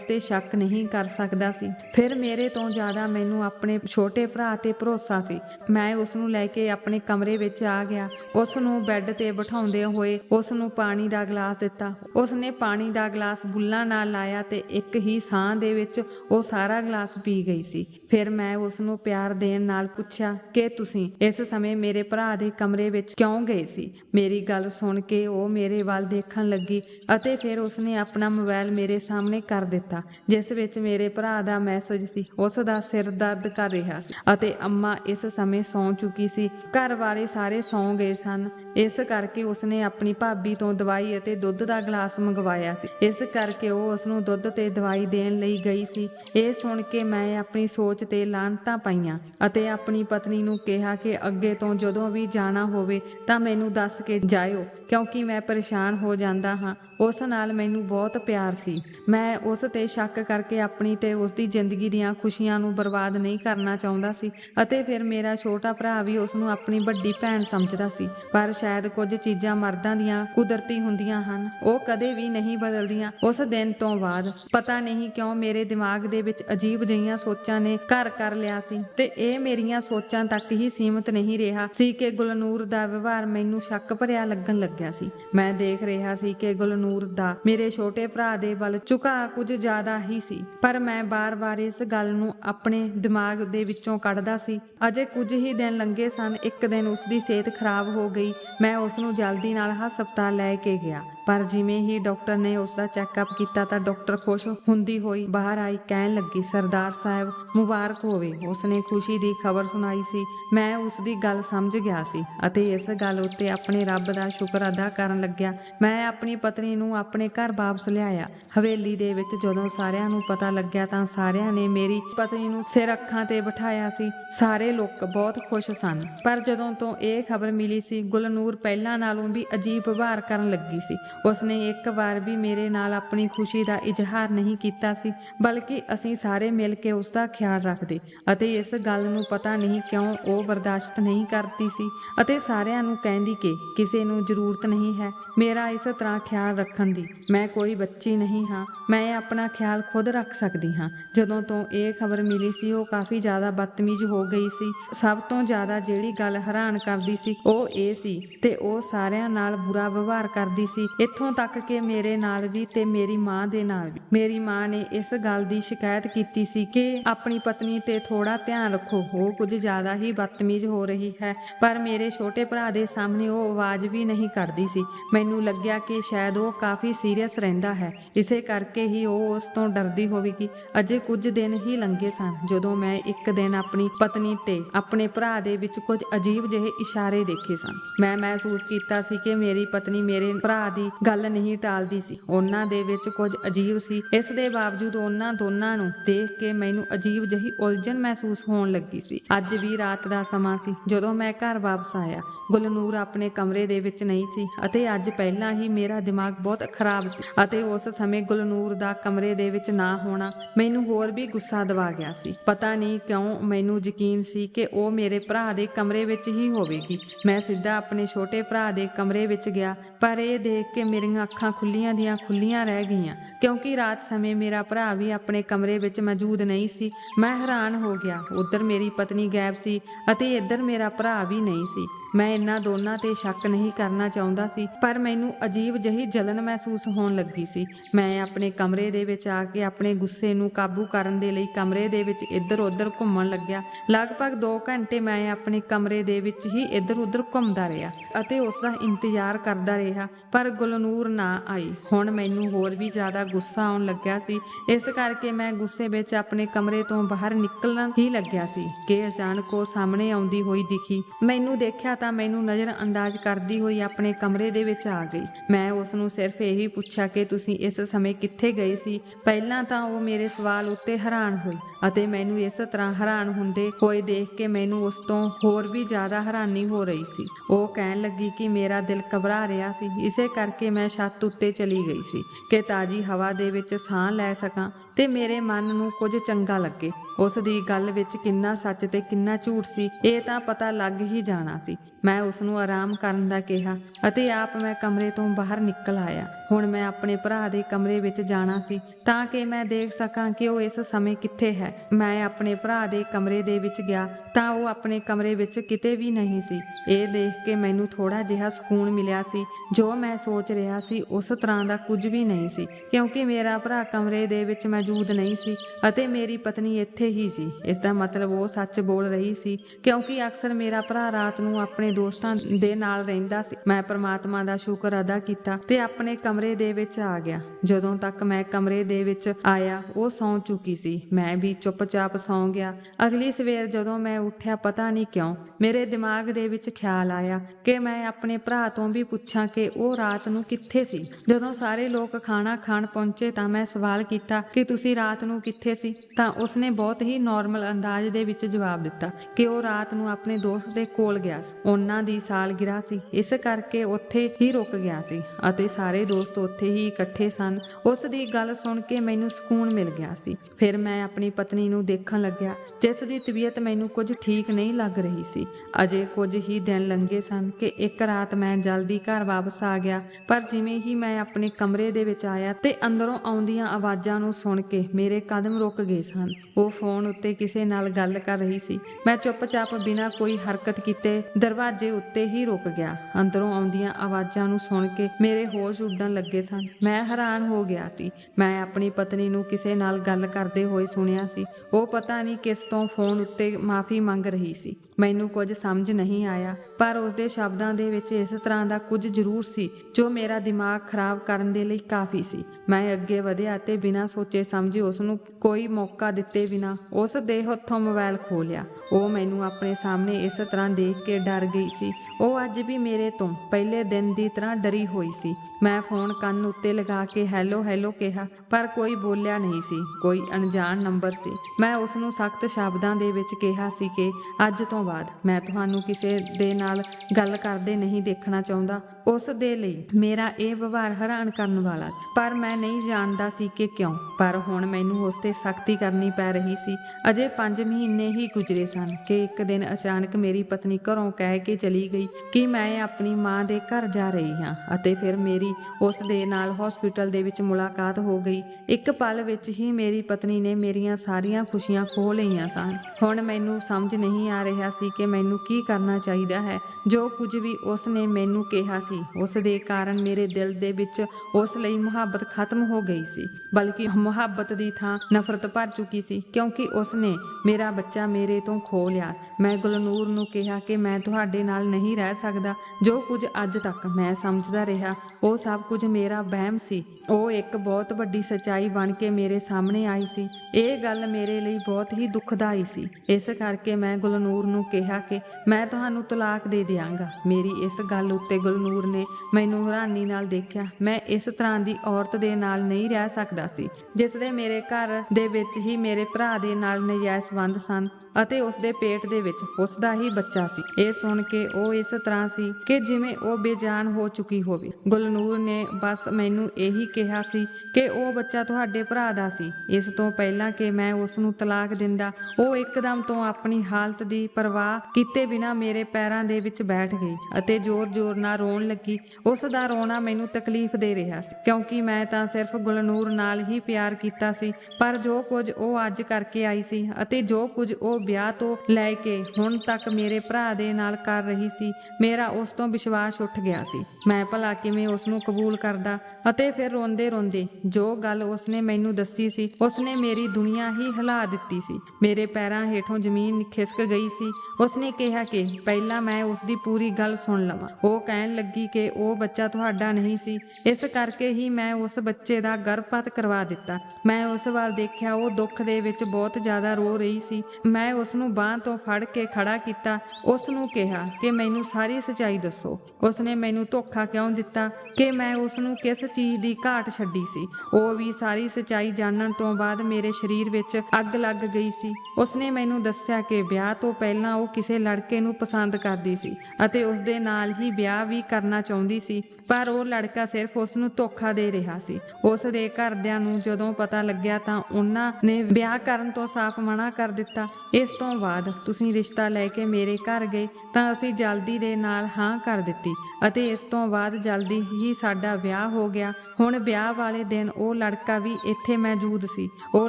ਤੇ ਸ਼ੱਕ ਨਹੀਂ ਕਰ ਸਕਦਾ ਸੀ। ਫਿਰ ਮੇਰੇ ਤੋਂ ਜ਼ਿਆਦਾ ਮੈਨੂੰ ਆਪਣੇ ਛੋਟੇ ਭਰਾ ਤੇ ਭਰੋਸਾ ਸੀ। ਮੈਂ ਉਸ ਨੂੰ ਲੈ ਕੇ ਆਪਣੇ ਕਮਰੇ ਵਿੱਚ ਆ ਗਿਆ। ਉਸ ਨੂੰ ਬੈੱਡ ਤੇ ਬਿਠਾਉਂਦੇ ਹੋਏ ਉਸ ਨੂੰ ਪਾਣੀ ਦਾ ਗਲਾਸ ਦਿੱਤਾ। ਉਸ ਨੇ ਪਾਣੀ ਦਾ ਗਲਾਸ ਬੁੱਲਾਂ ਨਾਲ ਲਾਇਆ ਤੇ ਇੱਕ ਹੀ ਸਾਹ ਦੇ ਵਿੱਚ ਉਹ ਸਾਰਾ ਗਲਾਸ ਪੀ ਗਈ ਸੀ। ਫਿਰ ਮੈਂ ਉਸ ਨੂੰ ਪਿਆਰ ਦੇਣ ਨਾਲ ਪੁੱਛਿਆ, ਕਿ ਤੁਸੀਂ ਇਸ ਸਮੇਂ ਮੇਰੇ ਭਰਾ ਦੇ ਕਮਰੇ ਵਿੱਚ ਕਿਉਂ ਗਏ ਸੀ? ਮੇਰੀ ਗੱਲ ਸੁਣ ਕੇ ਉਹ ਮੇਰੇ ਵੱਲ ਦੇਖਣ ਲੱਗੀ ਅਤੇ ਫਿਰ ਉਸਨੇ ਆਪਣਾ ਮੋਬਾਈਲ ਮੇਰੇ ਸਾਹਮਣੇ ਕਰ ਦਿੱਤਾ, ਜਿਸ ਵਿੱਚ ਮੇਰੇ ਭਰਾ ਦਾ ਮੈਸੇਜ ਸੀ। ਉਸ ਦਾ ਸਿਰ ਦਰਦ ਕਰ ਰਿਹਾ ਸੀ ਅਤੇ ਅੰਮਾ ਇਸ ਸਮੇਂ ਸੌਂ ਚੁੱਕੀ ਸੀ। ਘਰ ਵਾਲੇ ਸਾਰੇ ਸੌਂ ਗਏ ਸਨ। ਇਸ ਕਰਕੇ ਉਸਨੇ ਆਪਣੀ ਭਾਬੀ ਤੋਂ ਦਵਾਈ ਅਤੇ ਦੁੱਧ ਦਾ ਗਲਾਸ ਮੰਗਵਾਇਆ ਸੀ। ਇਸ ਕਰਕੇ ਉਹ ਉਸ ਨੂੰ ਦੁੱਧ ਤੇ ਦਵਾਈ ਦੇਣ ਲਈ ਗਈ ਸੀ। ਇਹ ਸੁਣ ਕੇ ਮੈਂ ਆਪਣੀ ਸੋਚ ਤੇ ਲਾਂਤਾਂ ਪਾਈਆਂ ਅਤੇ ਆਪਣੀ ਪਤਨੀ ਨੂੰ ਕਿਹਾ ਕਿ ਅੱਗੇ ਤੋਂ ਜਦੋਂ ਵੀ ਜਾਣਾ ਹੋਵੇ ਤਾਂ ਮੈਨੂੰ ਦੱਸ ਕੇ ਜਾਇਓ, ਕਿਉਂਕਿ ਮੈਂ ਪਰੇਸ਼ਾਨ ਹੋ ਜਾਂਦਾ ਹਾਂ। ਉਸ ਨਾਲ ਮੈਨੂੰ ਬਹੁਤ ਪਿਆਰ ਸੀ। ਮੈਂ ਉਸ ਤੇ ਸ਼ੱਕ ਕਰਕੇ ਆਪਣੀ ਤੇ ਉਸ ਦੀ ਜ਼ਿੰਦਗੀ ਦੀਆਂ ਖੁਸ਼ੀਆਂ ਨੂੰ ਬਰਬਾਦ ਨਹੀਂ ਕਰਨਾ ਚਾਹੁੰਦਾ ਸੀ ਅਤੇ ਫਿਰ ਮੇਰਾ ਛੋਟਾ ਭਰਾ ਵੀ ਉਸ ਨੂੰ ਆਪਣੀ ਵੱਡੀ ਭੈਣ ਸਮਝਦਾ ਸੀ। ਪਰ ਸ਼ਾਇਦ ਕੁਝ ਚੀਜ਼ਾਂ ਮਰਦਾਂ ਦੀਆਂ ਕੁਦਰਤੀ ਹੁੰਦੀਆਂ ਹਨ। ਉਹ ਕਦੇ ਵੀ ਨਹੀਂ ਬਦਲਦੀਆਂ। ਉਸ ਦਿਨ ਤੋਂ ਬਾਅਦ ਪਤਾ ਨਹੀਂ ਕਿਉਂ ਮੇਰੇ ਦਿਮਾਗ ਦੇ ਵਿੱਚ ਅਜੀਬ ਜਿਹੀਆਂ ਸੋਚਾਂ ਨੇ ਘਰ ਕਰ ਲਿਆ ਸੀ ਤੇ ਇਹ ਮੇਰੀਆਂ ਸੋਚਾਂ ਤੱਕ ਹੀ ਸੀਮਿਤ ਨਹੀਂ ਰਿਹਾ ਸੀ ਕਿ ਗੁਲਨੂਰ ਦਾ ਵਿਵਹਾਰ ਮੈਨੂੰ ਸ਼ੱਕ ਭਰਿਆ ਲੱਗਣ ਲੱਗਿਆ ਸੀ। ਮੈਂ ਦੇਖ ਰਿਹਾ ਸੀ ਕਿ ਗੁਲਨੂਰ ਦਾ। ਮੇਰੇ ਛੋਟੇ ਭਰਾ ਦੇ ਵੱਲ ਝੁਕਾਅ ਕੁਝ ਜ਼ਿਆਦਾ ਹੀ ਸੀ, ਪਰ ਮੈਂ ਬਾਰ-ਬਾਰ ਇਸ ਗੱਲ ਨੂੰ ਆਪਣੇ ਦਿਮਾਗ ਦੇ ਵਿੱਚੋਂ ਕੱਢਦਾ ਸੀ। ਅਜੇ ਕੁਝ ਹੀ ਦਿਨ ਲੰਘੇ ਸਨ, ਇੱਕ ਦਿਨ ਉਸ ਦੀ ਸਿਹਤ ਖਰਾਬ ਹੋ ਗਈ। ਮੈਂ ਉਸ ਨੂੰ ਜਲਦੀ ਨਾਲ ਹਸਪਤਾਲ ਲੈ ਕੇ ਗਿਆ। ਪਰ ਜਿਵੇਂ ਹੀ ਡਾਕਟਰ ਨੇ ਉਸ ਦਾ ਚੈੱਕਅਪ ਕੀਤਾ ਤਾਂ ਡਾਕਟਰ ਖੁਸ਼ ਹੁੰਦੀ ਹੋਈ ਬਾਹਰ ਆਈ ਕਹਿਣ ਲੱਗੀ, ਸਰਦਾਰ ਸਾਹਿਬ, ਮੁਬਾਰਕ ਹੋਵੇ। ਉਸ ਨੇ ਖੁਸ਼ੀ ਦੀ ਖਬਰ ਸੁਣਾਈ ਸੀ। ਮੈਂ ਉਸ ਦੀ ਗੱਲ ਸਮਝ ਗਿਆ ਸੀ ਅਤੇ ਇਸ ਗੱਲ ਉੱਤੇ ਆਪਣੇ ਰੱਬ ਦਾ ਸ਼ੁਕਰ ਅਦਾ ਕਰਨ ਲੱਗਿਆ। ਮੈਂ ਆਪਣੀ ਪਤਨੀ ਨੂੰ ਆਪਣੇ ਘਰ ਵਾਪਸ ਲਿਆਇਆ। ਹਵੇਲੀ ਦੇ ਵਿੱਚ ਜਦੋਂ ਸਾਰਿਆਂ ਨੂੰ ਪਤਾ ਲੱਗਿਆ ਤਾਂ ਸਾਰਿਆਂ ਨੇ ਮੇਰੀ ਪਤਨੀ ਨੂੰ ਸਿਰ ਅੱਖਾਂ ਤੇ ਬਿਠਾਇਆ ਸੀ। ਸਾਰੇ ਲੋਕ ਬਹੁਤ ਖੁਸ਼ ਸਨ। ਪਰ ਜਦੋਂ ਤੋਂ ਇਹ ਖਬਰ ਮਿਲੀ ਸੀ, ਗੁਲਨੂਰ ਪਹਿਲਾਂ ਨਾਲੋਂ ਵੀ ਅਜੀਬ ਵਿਵਹਾਰ ਕਰਨ ਲੱਗੀ ਸੀ। ਉਸਨੇ ਇੱਕ ਵਾਰ ਵੀ ਮੇਰੇ ਨਾਲ ਆਪਣੀ ਖੁਸ਼ੀ ਦਾ ਇਜ਼ਹਾਰ ਨਹੀਂ ਕੀਤਾ ਸੀ, ਬਲਕਿ ਅਸੀਂ ਸਾਰੇ ਮਿਲ ਕੇ ਉਸ ਦਾ ਖਿਆਲ ਰੱਖਦੇ ਅਤੇ ਇਸ ਗੱਲ ਨੂੰ ਪਤਾ ਨਹੀਂ ਕਿਉਂ ਉਹ ਬਰਦਾਸ਼ਤ ਨਹੀਂ ਕਰਦੀ ਸੀ ਅਤੇ ਸਾਰਿਆਂ ਨੂੰ ਕਹਿੰਦੀ ਕਿ ਕਿਸੇ ਨੂੰ ਜ਼ਰੂਰਤ ਨਹੀਂ ਹੈ ਮੇਰਾ ਇਸ ਤਰ੍ਹਾਂ ਖਿਆਲ ਰੱਖਣ ਦੀ। ਮੈਂ ਕੋਈ ਬੱਚੀ ਨਹੀਂ ਹਾਂ, ਮੈਂ ਆਪਣਾ ਖਿਆਲ ਖੁਦ ਰੱਖ ਸਕਦੀ ਹਾਂ। ਜਦੋਂ ਤੋਂ ਇਹ ਖਬਰ ਮਿਲੀ ਸੀ, ਉਹ ਕਾਫੀ ਜ਼ਿਆਦਾ ਬਦਤਮੀਜ਼ ਹੋ ਗਈ ਸੀ। ਸਭ ਤੋਂ ਜ਼ਿਆਦਾ ਜਿਹੜੀ ਗੱਲ ਹੈਰਾਨ ਕਰਦੀ ਸੀ, ਉਹ ਇਹ ਸੀ ਤੇ ਉਹ ਸਾਰਿਆਂ ਨਾਲ ਬੁਰਾ ਵਿਵਹਾਰ ਕਰਦੀ ਸੀ। ਇੱਥੋਂ ਤੱਕ ਕਿ ਮੇਰੇ ਨਾਲ ਵੀ ਤੇ ਮੇਰੀ ਮਾਂ ਦੇ ਨਾਲ ਵੀ। ਮੇਰੀ ਮਾਂ ਨੇ ਇਸ ਗੱਲ ਦੀ ਸ਼ਿਕਾਇਤ ਕੀਤੀ ਸੀ ਕਿ ਆਪਣੀ ਪਤਨੀ ਤੇ ਥੋੜਾ ਧਿਆਨ ਰੱਖੋ, ਉਹ ਕੁਝ ਜ਼ਿਆਦਾ ਹੀ ਬਦਤਮੀਜ਼ ਹੋ ਰਹੀ ਹੈ। ਪਰ ਮੇਰੇ ਛੋਟੇ ਭਰਾ ਦੇ ਸਾਹਮਣੇ ਉਹ ਆਵਾਜ਼ ਵੀ ਨਹੀਂ ਕਰਦੀ ਸੀ। ਮੈਨੂੰ ਲੱਗਿਆ ਕਿ ਸ਼ਾਇਦ ਉਹ ਕਾਫੀ ਸੀਰੀਅਸ ਰਹਿੰਦਾ ਹੈ। ਇਸੇ ਕਰਕੇ ਹੀ ਉਹ ਉਸ ਤੋਂ ਡਰਦੀ ਹੋਵੇਗੀ। ਅਜੇ ਕੁਝ ਦਿਨ ਹੀ ਲੰਘੇ ਸਨ, ਜਦੋਂ ਮੈਂ ਇੱਕ ਦਿਨ ਆਪਣੀ ਪਤਨੀ ਤੇ ਆਪਣੇ ਭਰਾ ਦੇ ਵਿੱਚ ਕੁਝ ਅਜੀਬ ਜਿਹੇ ਇਸ਼ਾਰੇ ਦੇਖੇ ਸਨ। ਮੈਂ ਮਹਿਸੂਸ ਕੀਤਾ ਸੀ ਕਿ ਮੇਰੀ ਪਤਨੀ ਮੇਰੇ ਭਰਾ ਦੀ ਗੱਲ ਨਹੀਂ ਟਾਲਦੀ ਸੀ। ਉਹਨਾਂ ਦੇ ਵਿੱਚ ਕੁਝ ਅਜੀਬ ਸੀ। ਇਸ ਦੇ ਬਾਵਜੂਦ ਉਹਨਾਂ ਦੋਨਾਂ ਨੂੰ ਦੇਖ ਕੇ ਮੈਨੂੰ ਅਜੀਬ ਜਿਹੀ ਉਲਝਣ ਮਹਿਸੂਸ ਹੋਣ ਲੱਗੀ ਸੀ। ਅੱਜ ਵੀ ਰਾਤ ਦਾ ਸਮਾਂ ਸੀ। ਜਦੋਂ ਮੈਂ ਘਰ ਵਾਪਸ ਆਇਆ, ਗੁਲਨੂਰ ਆਪਣੇ ਕਮਰੇ ਦੇ ਵਿੱਚ ਨਹੀਂ ਸੀ ਅਤੇ ਅੱਜ ਪਹਿਲਾਂ ਹੀ ਮੇਰਾ ਦਿਮਾਗ ਬਹੁਤ ਖਰਾਬ ਸੀ ਅਤੇ ਉਸ ਸਮੇਂ ਗੁਲਨੂਰ ਦਾ ਕਮਰੇ ਦੇ ਵਿੱਚ ਨਾ ਹੋਣਾ ਮੈਨੂੰ ਹੋਰ ਵੀ ਗੁੱਸਾ ਦਵਾ ਗਿਆ ਸੀ। ਪਤਾ ਨਹੀਂ ਕਿਉਂ ਮੈਨੂੰ ਯਕੀਨ ਸੀ ਕਿ ਉਹ ਮੇਰੇ ਭਰਾ ਦੇ ਕਮਰੇ ਵਿੱਚ ਹੀ ਹੋਵੇਗੀ। ਮੈਂ ਸਿੱਧਾ ਆਪਣੇ ਛੋਟੇ ਭਰਾ ਦੇ ਕਮਰੇ ਵਿੱਚ ਗਿਆ, ਪਰ ਇਹ ਦੇਖ ਕੇ ਮੇਰੀਆਂ ਅੱਖਾਂ ਖੁੱਲੀਆਂ ਦੀਆਂ ਖੁੱਲੀਆਂ ਰਹਿ ਗਈਆਂ। ਕਿਉਂਕਿ ਰਾਤ ਸਮੇਂ ਮੇਰਾ ਭਰਾ ਵੀ ਆਪਣੇ ਕਮਰੇ ਵਿੱਚ ਮੌਜੂਦ ਨਹੀਂ ਸੀ। ਮੈਂ ਹੈਰਾਨ ਹੋ ਗਿਆ। ਉਧਰ ਮੇਰੀ ਪਤਨੀ ਗਾਇਬ ਸੀ ਅਤੇ ਇੱਧਰ ਮੇਰਾ ਭਰਾ ਵੀ ਨਹੀਂ ਸੀ। ਮੈਂ ਇਹਨਾਂ ਦੋਨਾਂ ਤੇ ਸ਼ੱਕ ਨਹੀਂ ਕਰਨਾ ਚਾਹੁੰਦਾ ਸੀ, ਪਰ ਮੈਨੂੰ ਅਜੀਬ ਜਹੀ ਜਲਨ ਮਹਿਸੂਸ ਹੋਣ ਲੱਗੀ ਸੀ। ਮੈਂ ਆਪਣੇ ਕਮਰੇ ਦੇ ਵਿੱਚ ਆ ਕੇ ਆਪਣੇ ਗੁੱਸੇ ਨੂੰ ਕਾਬੂ ਕਰਨ ਦੇ ਲਈ ਕਮਰੇ ਦੇ ਵਿੱਚ ਇੱਧਰ-ਉੱਧਰ ਘੁੰਮਣ ਲੱਗਿਆ। ਲਗਭਗ 2 ਘੰਟੇ ਮੈਂ ਆਪਣੇ ਕਮਰੇ ਦੇ ਵਿੱਚ ਹੀ ਇੱਧਰ-ਉੱਧਰ ਘੁੰਮਦਾ ਰਿਹਾ ਅਤੇ ਉਸ ਦਾ ਇੰਤਜ਼ਾਰ ਕਰਦਾ ਰਿਹਾ, ਪਰ ਗੁਲਨੂਰ ਨਾ ਆਈ। ਹੁਣ ਮੈਨੂੰ ਹੋਰ ਵੀ ਜ਼ਿਆਦਾ ਗੁੱਸਾ ਆਉਣ ਲੱਗਿਆ ਸੀ। ਇਸ ਕਰਕੇ ਮੈਂ ਗੁੱਸੇ ਵਿੱਚ ਆਪਣੇ ਕਮਰੇ ਤੋਂ ਬਾਹਰ ਨਿਕਲਣ ਹੀ ਲੱਗਿਆ ਸੀ ਕਿ ਅਚਾਨਕ ਉਹ ਸਾਹਮਣੇ ਆਉਂਦੀ ਹੋਈ ਦਿਖੀ। ਮੈਨੂੰ ਦੇਖਿਆ ਤਾਂ ਮੈਨੂੰ ਨਜ਼ਰ ਅੰਦਾਜ਼ ਕਰਦੀ ਹੋਈ ਆਪਣੇ ਕਮਰੇ ਦੇ ਵਿੱਚ ਆ ਗਈ। ਮੈਂ ਉਸ ਨੂੰ ਸਿਰਫ ਇਹੀ ਪੁੱਛਿਆ ਕਿ ਤੁਸੀਂ ਇਸ ਸਮੇਂ ਕਿੱਥੇ ਗਏ ਸੀ? ਪਹਿਲਾਂ ਤਾਂ ਉਹ ਮੇਰੇ ਸਵਾਲ ਉੱਤੇ ਹੈਰਾਨ ਹੋਈ ਅਤੇ ਮੈਨੂੰ ਇਸ ਤਰ੍ਹਾਂ ਹੈਰਾਨ ਹੁੰਦੇ ਹੋਏ ਦੇਖ ਕੇ ਮੈਨੂੰ ਉਸ ਤੋਂ ਹੋਰ ਵੀ ਜ਼ਿਆਦਾ ਹੈਰਾਨੀ ਹੋ ਰਹੀ ਸੀ। ਉਹ ਕਹਿਣ ਲੱਗੀ ਕਿ ਮੇਰਾ ਦਿਲ ਘਬਰਾ ਰਿਹਾ ਸੀ। ਇਸੇ ਕਰਕੇ ਮੈਂ ਛੱਤ ਉੱਤੇ ਚਲੀ ਗਈ ਸੀ ਕਿ ਤਾਜੀ ਹਵਾ ਦੇ ਵਿੱਚ ਸਾਹ ਲੈ ਸਕਾਂ ਤੇ ਮੇਰੇ ਮਨ ਨੂੰ ਕੁਝ ਚੰਗਾ ਲੱਗੇ। ਉਸ ਦੀ ਗੱਲ ਵਿੱਚ ਕਿੰਨਾ ਸੱਚ ਤੇ ਕਿੰਨਾ ਝੂਠ ਸੀ, ਇਹ ਤਾਂ ਪਤਾ ਲੱਗ ਹੀ ਜਾਣਾ ਸੀ। ਮੈਂ ਉਸ ਨੂੰ ਆਰਾਮ ਕਰਨ ਦਾ ਕਿਹਾ ਅਤੇ ਆਪ ਮੈਂ ਕਮਰੇ ਤੋਂ ਬਾਹਰ ਨਿਕਲ ਆਇਆ। ਹੁਣ ਮੈਂ ਆਪਣੇ ਭਰਾ ਦੇ ਕਮਰੇ ਵਿੱਚ ਜਾਣਾ ਸੀ ਤਾਂ ਕਿ ਮੈਂ ਦੇਖ ਸਕਾਂ ਕਿ ਉਹ ਇਸ ਸਮੇਂ ਕਿੱਥੇ ਹੈ। ਮੈਂ ਆਪਣੇ ਭਰਾ ਦੇ ਕਮਰੇ ਦੇ ਵਿੱਚ ਗਿਆ ਤਾਂ ਉਹ ਆਪਣੇ ਕਮਰੇ ਵਿੱਚ ਕਿਤੇ ਵੀ ਨਹੀਂ ਸੀ। ਇਹ ਦੇਖ ਕੇ ਮੈਨੂੰ ਥੋੜਾ ਜਿਹਾ ਸਕੂਨ ਮਿਲਿਆ ਸੀ। ਜੋ ਮੈਂ ਸੋਚ ਰਿਹਾ ਸੀ ਉਸ ਤਰ੍ਹਾਂ ਦਾ ਕੁਝ ਵੀ ਨਹੀਂ ਸੀ, ਕਿਉਂਕਿ ਮੇਰਾ ਭਰਾ ਕਮਰੇ ਦੇ ਵਿੱਚ ਮੌਜੂਦ ਨਹੀਂ ਸੀ ਅਤੇ ਮੇਰੀ ਪਤਨੀ ਇੱਥੇ ਹੀ ਸੀ। ਇਸ ਦਾ ਮਤਲਬ ਉਹ ਸੱਚ ਬੋਲ ਰਹੀ ਸੀ, ਕਿਉਂਕਿ ਅਕਸਰ ਮੇਰਾ ਭਰਾ ਰਾਤ ਨੂੰ ਆਪਣੇ ਦੋਸਤਾਂ ਦੇ ਨਾਲ ਰਹਿੰਦਾ ਸੀ। ਮੈਂ ਪ੍ਰਮਾਤਮਾ ਦਾ ਸ਼ੁਕਰ ਅਦਾ ਕੀਤਾ ਤੇ ਆਪਣੇ ਕਮਰੇ ਦੇ ਵਿੱਚ ਆ ਗਿਆ। ਜਦੋਂ ਤੱਕ ਮੈਂ ਕਮਰੇ ਦੇ ਵਿੱਚ ਆਇਆ, ਉਹ ਸੌਂ ਚੁੱਕੀ ਸੀ। ਮੈਂ ਵੀ ਚੁੱਪਚਾਪ ਸੌਂ ਗਿਆ। ਅਗਲੀ ਸਵੇਰ ਜਦੋਂ ਮੈਂ ਉੱਠਿਆ, ਪਤਾ ਨਹੀਂ ਕਿਉਂ ਮੇਰੇ ਦਿਮਾਗ ਦੇ ਵਿੱਚ ਖਿਆਲ ਆਇਆ ਕਿ ਮੈਂ ਆਪਣੇ ਭਰਾ ਤੋਂ ਵੀ ਪੁੱਛਾਂ ਕਿ ਉਹ ਰਾਤ ਨੂੰ ਕਿੱਥੇ ਸੀ। ਜਦੋਂ ਸਾਰੇ ਲੋਕ ਖਾਣਾ ਖਾਣ ਪਹੁੰਚੇ ਤਾਂ ਮੈਂ ਸਵਾਲ ਕੀਤਾ ਕਿ ਤੁਸੀਂ ਰਾਤ ਨੂੰ ਕਿੱਥੇ ਸੀ? ਤਾਂ ਉਸਨੇ ਬਹੁਤ ਹੀ ਨਾਰਮਲ ਅੰਦਾਜ਼ ਦੇ ਵਿੱਚ ਜਵਾਬ ਦਿੱਤਾ ਕਿ ਉਹ ਰਾਤ ਨੂੰ ਆਪਣੇ ਦੋਸਤ ਦੇ ਕੋਲ ਗਿਆ ਸੀ। ਉਹਨਾਂ ਦੀ ਸਾਲਗਿਰਾ ਸੀ। ਇਸ ਕਰਕੇ ਉੱਥੇ ਹੀ ਰੁਕ ਗਿਆ ਸੀ ਅਤੇ ਸਾਰੇ ਦੋਸਤ ਉੱਥੇ ਹੀ ਇਕੱਠੇ ਸਨ। ਉਸ ਦੀ ਗੱਲ ਸੁਣ ਕੇ ਮੈਨੂੰ ਸਕੂਨ ਮਿਲ ਗਿਆ ਸੀ। ਫਿਰ ਮੈਂ ਆਪਣੀ ਪਤਨੀ ਨੂੰ ਦੇਖਣ ਲੱਗਿਆ, ਜਿਸ ਦੀ ਤਬੀਅਤ ਮੈਨੂੰ ਕੁਝ ਠੀਕ ਨਹੀਂ ਲੱਗ ਰਹੀ ਸੀ। ਅਜੇ ਕੁਝ ਹੀ ਦਿਨ ਲੰਘੇ ਸਨ ਕਿ ਇੱਕ ਰਾਤ ਮੈਂ ਜਲਦੀ ਘਰ ਵਾਪਸ ਆ ਗਿਆ, ਪਰ ਜਿਵੇਂ ਹੀ ਮੈਂ ਆਪਣੇ ਕਮਰੇ ਦੇ ਵਿੱਚ ਆਇਆ ਤੇ ਅੰਦਰੋਂ ਆਉਂਦੀਆਂ ਆਵਾਜ਼ਾਂ ਨੂੰ ਸੁਣ ਕੇ ਮੇਰੇ ਕਦਮ ਰੁਕ ਗਏ ਸਨ। ਉਹ ਫੋਨ ਉੱਤੇ ਕਿਸੇ ਨਾਲ ਗੱਲ ਕਰ ਰਹੀ ਸੀ। ਮੈਂ ਚੁੱਪਚਾਪ ਬਿਨਾਂ ਕੋਈ ਹਰਕਤ ਕੀਤੇ ਦਰਵਾਜ਼ੇ ਉੱਤੇ ਹੀ ਰੁਕ ਗਿਆ। ਅੰਦਰੋਂ ਆਉਂਦੀਆਂ ਆਵਾਜ਼ਾਂ ਨੂੰ ਸੁਣ ਕੇ ਮੇਰੇ ਹੋਸ਼ ਉੱਡਣ ਲੱਗੇ ਸਨ। ਮੈਂ ਹੈਰਾਨ ਹੋ ਗਿਆ ਸੀ। ਮੈਂ ਆਪਣੀ ਪਤਨੀ ਨੂੰ ਕਿਸੇ ਨਾਲ ਗੱਲ ਕਰਦੇ ਹੋਏ ਸੁਣਿਆ ਸੀ। ਉਹ ਪਤਾ ਨਹੀਂ ਕਿਸ ਤੋਂ ਫੋਨ ਉੱਤੇ ਮਾਫੀ ਮੰਗ ਰਹੀ ਸੀ। ਮੈਨੂੰ ਕੁਝ ਸਮਝ ਨਹੀਂ ਆਇਆ, ਪਰ ਉਸ ਦੇ ਸ਼ਬਦਾਂ ਦੇ ਵਿੱਚ ਇਸ ਤਰ੍ਹਾਂ ਦਾ ਕੁਝ ਜ਼ਰੂਰ ਸੀ, ਜੋ ਮੇਰਾ ਦਿਮਾਗ ਖਰਾਬ ਕਰਨ ਦੇ ਲਈ ਕਾਫੀ ਸੀ। ਮੈਂ ਅੱਗੇ ਵਧਿਆ ਤੇ ਬਿਨਾਂ ਸੋਚੇ ਸਮਝੇ ਉਸ ਨੂੰ ਕੋਈ ਮੌਕਾ ਦਿੱਤੇ ਬਿਨਾਂ ਉਸ ਦੇ ਹੱਥੋਂ ਮੋਬਾਈਲ ਖੋਲਿਆ ਉਹ ਮੈਨੂੰ ਆਪਣੇ ਸਾਹਮਣੇ ਇਸ ਤਰ੍ਹਾਂ ਦੇਖ ਕੇ ਡਰ ਗਈ ਸੀ। ਉਹ ਅੱਜ ਵੀ ਮੇਰੇ ਤੋਂ ਪਹਿਲੇ ਦਿਨ ਦੀ ਤਰ੍ਹਾਂ ਡਰੀ ਹੋਈ ਸੀ। ਮੈਂ ਫੋਨ ਕੰਨ ਉੱਤੇ ਲਗਾ ਕੇ ਹੈਲੋ ਹੈਲੋ ਕਿਹਾ, ਪਰ ਕੋਈ ਬੋਲਿਆ ਨਹੀਂ ਸੀ। ਕੋਈ ਅਣਜਾਣ ਨੰਬਰ ਸੀ। ਮੈਂ ਉਸ ਨੂੰ ਸਖਤ ਸ਼ਬਦਾਂ ਦੇ ਵਿੱਚ ਕਿਹਾ ਸੀ ਕਿ ਅੱਜ ਤੋਂ ਬਾਅਦ ਮੈਂ ਤੁਹਾਨੂੰ ਕਿਸੇ ਦੇ ਨਾਲ ਗੱਲ ਕਰਦੇ ਨਹੀਂ ਦੇਖਣਾ ਚਾਹੁੰਦਾ। ਉਸ ਦੇ ਲਈ ਮੇਰਾ ਇਹ ਵਿਵਹਾਰ ਹੈਰਾਨ ਕਰਨ ਵਾਲਾ ਸੀ। ਪਰ ਮੈਂ ਨਹੀਂ ਜਾਣਦਾ ਸੀ ਕਿ ਕਿਉਂ। ਪਰ ਹੁਣ ਮੈਨੂੰ ਉਸ ਤੇ ਸਖਤੀ ਕਰਨੀ ਪੈ ਰਹੀ ਸੀ। ਅਜੇ 5 ਮਹੀਨੇ ਹੀ ਗੁਜ਼ਰੇ ਸਨ ਕਿ ਇੱਕ ਦਿਨ ਅਚਾਨਕ ਮੇਰੀ ਪਤਨੀ ਘਰੋਂ ਕਹਿ ਕੇ ਚਲੀ ਗਈ ਕਿ ਮੈਂ ਆਪਣੀ ਮਾਂ ਦੇ ਘਰ ਜਾ ਰਹੀ ਹਾਂ ਅਤੇ ਫਿਰ ਮੇਰੀ ਉਸ ਦੇ ਨਾਲ ਹਸਪੀਟਲ ਦੇ ਵਿੱਚ ਮੁਲਾਕਾਤ ਹੋ ਗਈ। ਇੱਕ ਪਲ ਵਿੱਚ ਹੀ ਮੇਰੀ ਪਤਨੀ ਨੇ ਮੇਰੀਆਂ ਸਾਰੀਆਂ ਖੁਸ਼ੀਆਂ ਖੋਹ ਲਈਆਂ ਸਨ। ਹੁਣ ਮੈਨੂੰ ਸਮਝ ਨਹੀਂ ਆ ਰਿਹਾ ਸੀ ਕਿ ਮੈਨੂੰ ਕੀ ਕਰਨਾ ਚਾਹੀਦਾ ਹੈ। ਜੋ ਕੁਝ ਵੀ ਉਸ ਨੇ ਮੈਨੂੰ ਕਿਹਾ ਸੀ, ਉਸ ਦੇ ਕਾਰਨ ਮੇਰੇ ਦਿਲ ਦੇ ਵਿੱਚ ਉਸ ਲਈ ਮੁਹੱਬਤ ਖਤਮ ਹੋ ਗਈ ਸੀ। ਬਲਕਿ ਮੁਹੱਬਤ ਦੀ ਥਾਂ ਨਫ਼ਰਤ ਭਰ ਚੁੱਕੀ ਸੀ, ਕਿਉਂਕਿ ਉਸ ਨੇ ਮੇਰਾ ਬੱਚਾ ਮੇਰੇ ਤੋਂ ਖੋਹ ਲਿਆ ਮੈਂ ਗੁਲਨੂਰ ਨੂੰ ਕਿਹਾ ਕਿ ਮੈਂ ਤੁਹਾਡੇ ਨਾਲ ਨਹੀਂ ਰਹਿ ਸਕਦਾ। ਜੋ ਕੁਝ ਅੱਜ ਤੱਕ ਮੈਂ ਸਮਝਦਾ ਰਿਹਾ, ਉਹ ਸਭ ਕੁਝ ਮੇਰਾ ਵਹਿਮ ਸੀ। ਉਹ ਇੱਕ ਬਹੁਤ ਵੱਡੀ ਸੱਚਾਈ ਬਣ ਕੇ ਮੇਰੇ ਸਾਹਮਣੇ ਆਈ ਸੀ। ਇਹ ਗੱਲ ਮੇਰੇ ਲਈ ਬਹੁਤ ਹੀ ਦੁਖਦਾਈ ਸੀ। ਇਸ ਕਰਕੇ ਮੈਂ ਗੁਲਨੂਰ ਨੂੰ ਕਿਹਾ ਕਿ ਮੈਂ ਤੁਹਾਨੂੰ ਤਲਾਕ ਦੇ ਦਿਆਂਗਾ। ਮੇਰੀ ਇਸ ਗੱਲ ਉੱਤੇ ਗੁਲਨੂਰ ਨੇ ਮੈਨੂੰ ਹੈਰਾਨੀ ਨਾਲ ਦੇਖਿਆ। ਮੈਂ ਇਸ ਤਰ੍ਹਾਂ ਦੀ ਔਰਤ ਦੇ ਨਾਲ ਨਹੀਂ ਰਹਿ ਸਕਦਾ ਸੀ ਜਿਸ ਦੇ ਮੇਰੇ ਘਰ ਦੇ ਵਿੱਚ ਹੀ ਮੇਰੇ ਭਰਾ ਦੇ ਨਾਲ ਨਜਾਇਜ਼ ਸੰਬੰਧ ਸਨ ਅਤੇ ਉਸ ਦੇ ਪੇਟ ਦੇ ਵਿੱਚ ਉਸ ਦਾ ਹੀ ਬੱਚਾ ਸੀ। ਇਹ ਸੁਣ ਕੇ ਉਹ ਇਸ ਤਰ੍ਹਾਂ ਸੀ ਕਿ ਜਿਵੇਂ ਉਹ ਬੇਜਾਨ ਹੋ ਚੁੱਕੀ ਹੋਵੇ। ਗੁਲਨੂਰ ਨੇ ਬਸ ਮੈਨੂੰ ਇਹੀ ਕਿਹਾ ਸੀ ਕਿ ਉਹ ਬੱਚਾ ਤੁਹਾਡੇ ਭਰਾ ਦਾ ਸੀ। ਇਸ ਤੋਂ ਪਹਿਲਾਂ ਕਿ ਮੈਂ ਉਸ ਨੂੰ ਤਲਾਕ ਦਿੰਦਾ, ਉਹ ਇੱਕਦਮ ਤੋਂ ਆਪਣੀ ਹਾਲਤ ਦੀ ਪਰਵਾਹ ਕੀਤੇ ਬਿਨਾ ਮੇਰੇ ਪੈਰਾਂ ਦੇ ਵਿੱਚ ਬੈਠ ਗਈ ਅਤੇ ਜ਼ੋਰ-ਜ਼ੋਰ ਨਾਲ ਰੋਣ ਲੱਗੀ। ਉਸ ਦਾ ਰੋਣਾ ਮੈਨੂੰ ਤਕਲੀਫ ਦੇ ਰਿਹਾ ਸੀ, ਕਿਉਂਕਿ ਮੈਂ ਤਾਂ ਸਿਰਫ ਗੁਲਨੂਰ ਨਾਲ ਹੀ ਪਿਆਰ ਕੀਤਾ ਸੀ, ਪਰ ਜੋ ਕੁਝ ਉਹ ਅੱਜ ਕਰਕੇ ਆਈ ਸੀ ਅਤੇ ਜੋ ਕੁਝ ਉਹ ਵਿਆਹ ਤੋਂ ਲੈ ਕੇ ਹੁਣ ਤੱਕ ਮੇਰੇ ਭਰਾ ਦੇ ਨਾਲ ਕਰ ਰਹੀ ਸੀ, ਮੇਰਾ ਉਸ ਤੋਂ ਵਿਸ਼ਵਾਸ ਉੱਠ ਗਿਆ ਸੀ। ਮੈਂ ਭਲਾ ਕਿਵੇਂ ਉਸ ਨੂੰ ਕਬੂਲ ਕਰਦਾ ਅਤੇ ਫਿਰ ਰੋਂਦੇ ਰੋਂਦੇ ਜੋ ਗੱਲ ਉਸਨੇ ਮੈਨੂੰ ਦੱਸੀ ਸੀ, ਉਸਨੇ ਮੇਰੀ ਦੁਨੀਆ ਹੀ ਹਿਲਾ ਦਿੱਤੀ ਸੀ। ਮੇਰੇ ਪੈਰਾਂ ਹੇਠੋਂ ਜ਼ਮੀਨ ਖਿਸਕ ਗਈ ਸੀ। ਉਸਨੇ ਕਿਹਾ ਕਿ ਪਹਿਲਾਂ ਮੈਂ ਉਸਦੀ ਪੂਰੀ ਗੱਲ ਸੁਣ ਲਵਾਂ। ਉਹ ਕਹਿਣ ਲੱਗੀ ਕਿ ਉਹ ਬੱਚਾ ਤੁਹਾਡਾ ਨਹੀਂ ਸੀ। ਇਸ ਕਰਕੇ ਹੀ ਮੈਂ ਉਸ ਬੱਚੇ ਦਾ ਗਰਭਪਾਤ ਕਰਵਾ ਦਿੱਤਾ। ਮੈਂ ਉਸ ਵੱਲ ਦੇਖਿਆ, ਉਹ ਦੁੱਖ ਦੇ ਵਿੱਚ ਬਹੁਤ ਜ਼ਿਆਦਾ ਰੋ ਰਹੀ ਸੀ। ਮੈਂ ਉਸ ਨੂੰ ਬਾਹ ਤੋਂ ਫੜ ਕੇ ਖੜਾ ਕੀਤਾ। ਉਸ ਨੂੰ ਕਿਹਾ ਕਿ ਮੈਨੂੰ ਸਾਰੀ ਸੱਚਾਈ ਦੱਸੋ। ਉਸਨੇ ਮੈਨੂੰ ਧੋਖਾ ਕਿਉਂ ਦਿੱਤਾ? ਕਿ ਮੈਂ ਉਸ ਨੂੰ ਕਿਸ ਚੀਜ਼ ਦੀ ਘਾਟ ਛੱਡੀ ਸੀ। ਉਹ ਵੀ ਸਾਰੀ ਸੱਚਾਈ ਜਾਣਨ ਤੋਂ ਬਾਅਦ ਮੇਰੇ ਸਰੀਰ ਵਿੱਚ ਅੱਗ ਲੱਗ ਗਈ ਸੀ। ਉਸਨੇ ਮੈਨੂੰ ਦੱਸਿਆ ਕਿ ਵਿਆਹ ਤੋਂ ਪਹਿਲਾਂ ਉਹ ਕਿਸੇ ਲੜਕੇ ਨੂੰ ਪਸੰਦ ਕਰਦੀ ਸੀ ਅਤੇ ਉਸ ਦੇ ਨਾਲ ਹੀ ਵਿਆਹ ਵੀ ਕਰਨਾ ਚਾਹੁੰਦੀ ਸੀ, ਪਰ ਉਹ ਲੜਕਾ ਸਿਰਫ ਉਸ ਨੂੰ ਧੋਖਾ ਦੇ ਰਿਹਾ ਸੀ। ਉਸ ਦੇ ਘਰਦਿਆਂ ਨੂੰ ਜਦੋਂ ਪਤਾ ਲੱਗਿਆ ਤਾਂ ਉਹਨਾਂ ਨੇ ਵਿਆਹ ਕਰਨ ਤੋਂ ਸਾਫ਼ ਮਨਾ ਕਰ ਦਿੱਤਾ। ਇਸ ਤੋਂ ਬਾਅਦ ਤੁਸੀਂ ਰਿਸ਼ਤਾ ਲੈ ਕੇ ਮੇਰੇ ਘਰ ਗਏ ਤਾਂ ਅਸੀਂ ਜਲਦੀ ਦੇ ਨਾਲ ਹਾਂ ਕਰ ਦਿੱਤੀ ਅਤੇ ਇਸ ਤੋਂ ਬਾਅਦ ਜਲਦੀ ਹੀ ਸਾਡਾ ਵਿਆਹ ਹੋ ਗਿਆ। ਹੁਣ ਵਿਆਹ ਵਾਲੇ ਦਿਨ ਉਹ ਲੜਕਾ ਵੀ ਇੱਥੇ ਮੌਜੂਦ ਸੀ। ਉਹ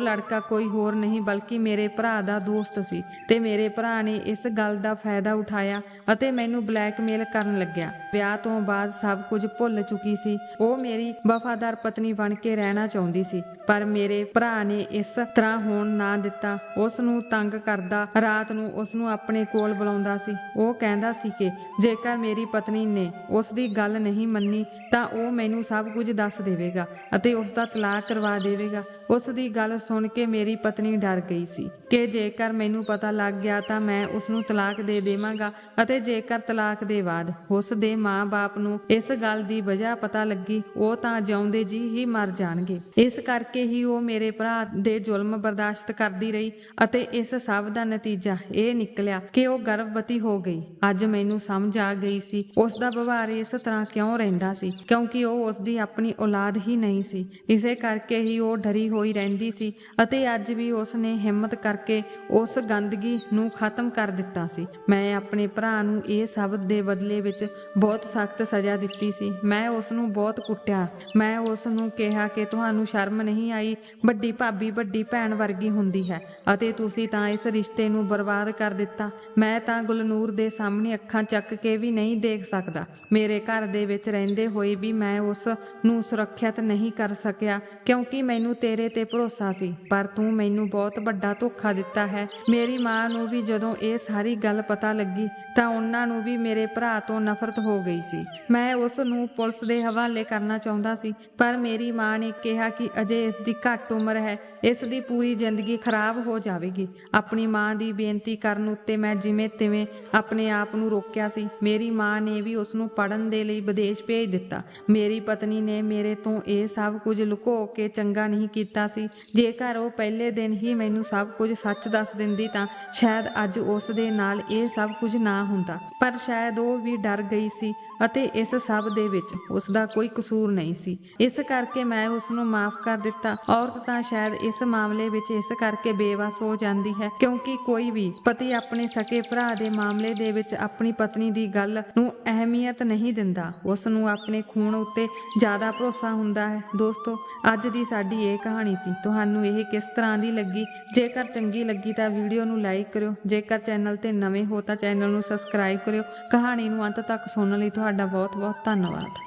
ਲੜਕਾ ਕੋਈ ਹੋਰ ਨਹੀਂ ਬਲਕਿ ਮੇਰੇ ਭਰਾ ਦਾ ਦੋਸਤ ਸੀ ਤੇ ਮੇਰੇ ਭਰਾ ਨੇ ਇਸ ਗੱਲ ਦਾ ਫਾਇਦਾ ਉਠਾਇਆ ਅਤੇ ਮੈਨੂੰ ਬਲੈਕਮੇਲ ਕਰਨ ਲੱਗਿਆ। ਵਿਆਹ ਤੋਂ ਬਾਅਦ ਸਭ ਕੁਝ ਭੁੱਲ ਚੁੱਕੀ ਸੀ। ਉਹ ਮੇਰੀ ਵਫਾਦਾਰ ਪਤਨੀ ਬਣ ਕੇ ਰਹਿਣਾ ਚਾਹੁੰਦੀ ਸੀ, ਪਰ ਮੇਰੇ ਭਰਾ ਨੇ ਇਸ ਤਰ੍ਹਾਂ ਹੋਣ ਨਾ ਦਿੱਤਾ। ਉਸ ਨੂੰ ਤੰਗ ਕਰਦਾ, ਰਾਤ ਨੂੰ ਉਸ ਨੂੰ ਆਪਣੇ ਕੋਲ ਬੁਲਾਉਂਦਾ ਸੀ। ਉਹ ਕਹਿੰਦਾ ਸੀ ਕਿ ਜੇਕਰ ਮੇਰੀ ਪਤਨੀ ਨੇ ਉਸ ਦੀ ਗੱਲ ਨਹੀਂ ਮੰਨੀ ਤਾਂ ਉਹ ਮੈਨੂੰ ਸਭ ਕੁਝ ਦੱਸ ਦੇਵੇ। ਦੇਵੇਗਾ ਅਤੇ ਉਸ ਦਾ ਤਲਾਕ ਕਰਵਾ ਦੇਵੇਗਾ। ਉਸ ਦੀ ਗੱਲ ਸੁਣ ਕੇ ਮੇਰੀ ਪਤਨੀ ਡਰ ਗਈ ਸੀ ਕਿ ਜੇਕਰ ਮੈਨੂੰ ਪਤਾ ਲੱਗ ਗਿਆ ਤਾਂ ਮੈਂ ਉਸ ਨੂੰ ਤਲਾਕ ਦੇ ਦੇਵਾਂਗਾ ਅਤੇ ਜੇਕਰ ਤਲਾਕ ਦੇ ਬਾਅਦ ਉਸ ਦੇ ਮਾਂ-ਬਾਪ ਨੂੰ ਇਸ ਗੱਲ ਦੀ ਵਜ੍ਹਾ ਪਤਾ ਲੱਗੀ, ਉਹ ਤਾਂ ਜਿਉਂਦੇ ਜੀ ਹੀ ਮਰ ਜਾਣਗੇ। ਇਸ ਕਰਕੇ ਹੀ ਉਹ ਮੇਰੇ ਭਰਾ ਦੇ ਜ਼ੁਲਮ ਬਰਦਾਸ਼ਤ ਕਰਦੀ ਰਹੀ ਅਤੇ ਇਸ ਸਭ ਦਾ ਨਤੀਜਾ ਇਹ ਨਿਕਲਿਆ ਕਿ ਉਹ ਗਰਭਵਤੀ ਹੋ ਗਈ। ਅੱਜ ਮੈਨੂੰ ਸਮਝ ਆ ਗਈ ਸੀ ਉਸ ਦਾ ਵਿਵਹਾਰ ਇਸ ਤਰ੍ਹਾਂ ਕਿਉਂ ਰਹਿੰਦਾ ਸੀ, ਕਿਉਂਕਿ ਉਹ ਉਸ ਦੀ ਆਪਣੀ ਔਲਾਦ ਹੀ ਨਹੀਂ ਸੀ। ਇਸੇ ਕਰਕੇ ਹੀ ਉਹ ਡਰੀ ਹੋਈ ਰਹਿੰਦੀ ਸੀ ਅਤੇ ਅੱਜ ਵੀ ਉਸ ਨੇ ਹਿੰਮਤ ਕਰਕੇ ਉਸ ਗੰਦਗੀ ਨੂੰ ਖਤਮ ਕਰ ਦਿੱਤਾ ਸੀ। ਮੈਂ ਆਪਣੇ ਭਰਾ ਨੂੰ ਇਹ ਸਭ ਦੇ ਬਦਲੇ ਵਿੱਚ ਬਹੁਤ ਸਖਤ ਸਜ਼ਾ ਦਿੱਤੀ ਸੀ। ਮੈਂ ਉਸ ਨੂੰ ਬਹੁਤ ਕੁੱਟਿਆ। ਮੈਂ ਉਸ ਨੂੰ ਕਿਹਾ ਕਿ ਤੁਹਾਨੂੰ ਸ਼ਰਮ ਨਹੀਂ ਆਈ। ਵੱਡੀ ਭਾਬੀ ਵੱਡੀ ਭੈਣ ਵਰਗੀ ਹੁੰਦੀ ਹੈ ਅਤੇ ਤੁਸੀਂ ਤਾਂ ਇਸ ਰਿਸ਼ਤੇ ਨੂੰ ਬਰਬਾਦ ਕਰ ਦਿੱਤਾ। ਮੈਂ ਤਾਂ ਗੁਲਨੂਰ ਦੇ ਸਾਹਮਣੇ ਅੱਖਾਂ ਚੱਕ ਕੇ ਵੀ ਨਹੀਂ ਦੇਖ ਸਕਦਾ। ਮੇਰੇ ਘਰ ਦੇ ਵਿੱਚ ਰਹਿੰਦੇ ਹੋਏ ਵੀ ਮੈਂ ਉਸ ਨੂੰ ਸੁਰੱਖਿਅਤ ਨਹੀਂ ਕਰ ਸਕਿਆ ਕਿਉਂਕਿ ਮੈਨੂੰ ਤੇਰੇ ਤੇ ਭਰੋਸਾ ਸੀ, ਪਰ ਤੂੰ ਮੈਨੂੰ ਬਹੁਤ ਵੱਡਾ ਧੋਖਾ ਦਿੱਤਾ ਹੈ। ਮੇਰੀ ਮਾਂ ਨੂੰ ਵੀ ਜਦੋਂ ਇਹ ਸਾਰੀ ਗੱਲ ਪਤਾ ਲੱਗੀ, ਤਾਂ ਉਹਨਾਂ ਨੂੰ ਵੀ ਮੇਰੇ ਭਰਾ ਤੋਂ ਨਫ਼ਰਤ ਹੋ ਗਈ ਸੀ। ਮੈਂ ਉਸ ਨੂੰ ਪੁਲਿਸ ਦੇ ਹਵਾਲੇ ਕਰਨਾ ਚਾਹੁੰਦਾ ਸੀ, ਪਰ ਮੇਰੀ ਮਾਂ ਨੇ ਕਿਹਾ ਕਿ ਅਜੇ ਇਸ ਦੀ ਘੱਟ ਉਮਰ ਹੈ, ਇਸ ਦੀ ਪੂਰੀ ਜ਼ਿੰਦਗੀ ਖਰਾਬ ਹੋ ਜਾਵੇਗੀ। ਆਪਣੀ ਮਾਂ ਦੀ ਬੇਨਤੀ ਕਰਨ ਉੱਤੇ ਮੈਂ ਜਿਵੇਂ ਤਿਵੇਂ ਆਪਣੇ ਆਪ ਨੂੰ ਰੋਕਿਆ ਸੀ। ਮੇਰੀ ਮਾਂ ਨੇ ਵੀ ਉਸ ਨੂੰ ਪੜਨ ਦੇ ਲਈ ਵਿਦੇਸ਼ ਭੇਜ ਦਿੱਤਾ। ਮੇਰੀ ਪਤਨੀ ਨੇ ਮੇਰੇ ਤੋਂ ਇਹ ਸਭ ਕੁਝ ਲੁਕੋ ਕੇ ਚੰਗਾ ਨਹੀਂ ਕੀਤਾ। ਸੀ। ਜੇਕਰ ਉਹ ਪਹਿਲੇ ਦਿਨ ਹੀ ਮੈਨੂੰ ਸਭ ਕੁਝ ਸੱਚ ਦੱਸ ਦਿੰਦੀ ਤਾਂ ਸ਼ਾਇਦ ਅੱਜ ਉਸ ਦੇ ਨਾਲ ਇਹ ਸਭ ਕੁਝ ਨਾ ਹੁੰਦਾ। ਪਰ ਸ਼ਾਇਦ ਉਹ ਵੀ ਡਰ ਗਈ ਸੀ ਅਤੇ ਇਸ ਸਭ ਦੇ ਵਿੱਚ ਉਸ ਦਾ ਕੋਈ ਕਸੂਰ ਨਹੀਂ ਸੀ। ਇਸ ਕਰਕੇ ਮੈਂ ਉਸ ਨੂੰ ਮਾਫ ਕਰ ਦਿੱਤਾ। ਔਰਤ ਤਾਂ ਸ਼ਾਇਦ ਇਸ ਮਾਮਲੇ ਵਿੱਚ ਇਸ ਕਰਕੇ ਬੇਵਸ ਹੋ ਜਾਂਦੀ ਹੈ ਕਿਉਂਕਿ ਕੋਈ ਵੀ ਪਤੀ ਆਪਣੇ ਸਕੇ ਭਰਾ ਦੇ ਮਾਮਲੇ ਦੇ ਵਿੱਚ ਆਪਣੀ ਪਤਨੀ ਦੀ ਗੱਲ ਨੂੰ ਅਹਿਮੀਅਤ ਨਹੀਂ ਦਿੰਦਾ। ਉਸ ਨੂੰ ਆਪਣੇ ਖੂਨ ਉੱਤੇ ਜ਼ਿਆਦਾ ਭਰੋਸਾ ਹੁੰਦਾ ਹੈ। ਦੋਸਤੋ, ਅੱਜ ਦੀ ਸਾਡੀ ਇਹ ਕਹਾਣੀ ਕਹਾਣੀ ਸੀ। ਤੁਹਾਨੂੰ ਇਹ ਕਿਸ ਤਰ੍ਹਾਂ ਦੀ ਲੱਗੀ? ਜੇਕਰ ਚੰਗੀ ਲੱਗੀ ਤਾਂ ਵੀਡੀਓ ਨੂੰ ਲਾਈਕ ਕਰਿਓ। ਜੇਕਰ ਚੈਨਲ ਤੇ ਨਵੇਂ ਹੋ ਤਾਂ ਚੈਨਲ ਨੂੰ ਸਬਸਕ੍ਰਾਈਬ ਕਰਿਓ। ਕਹਾਣੀ ਨੂੰ ਅੰਤ ਤੱਕ ਸੁਣਨ ਲਈ ਤੁਹਾਡਾ ਬਹੁਤ ਬਹੁਤ ਧੰਨਵਾਦ।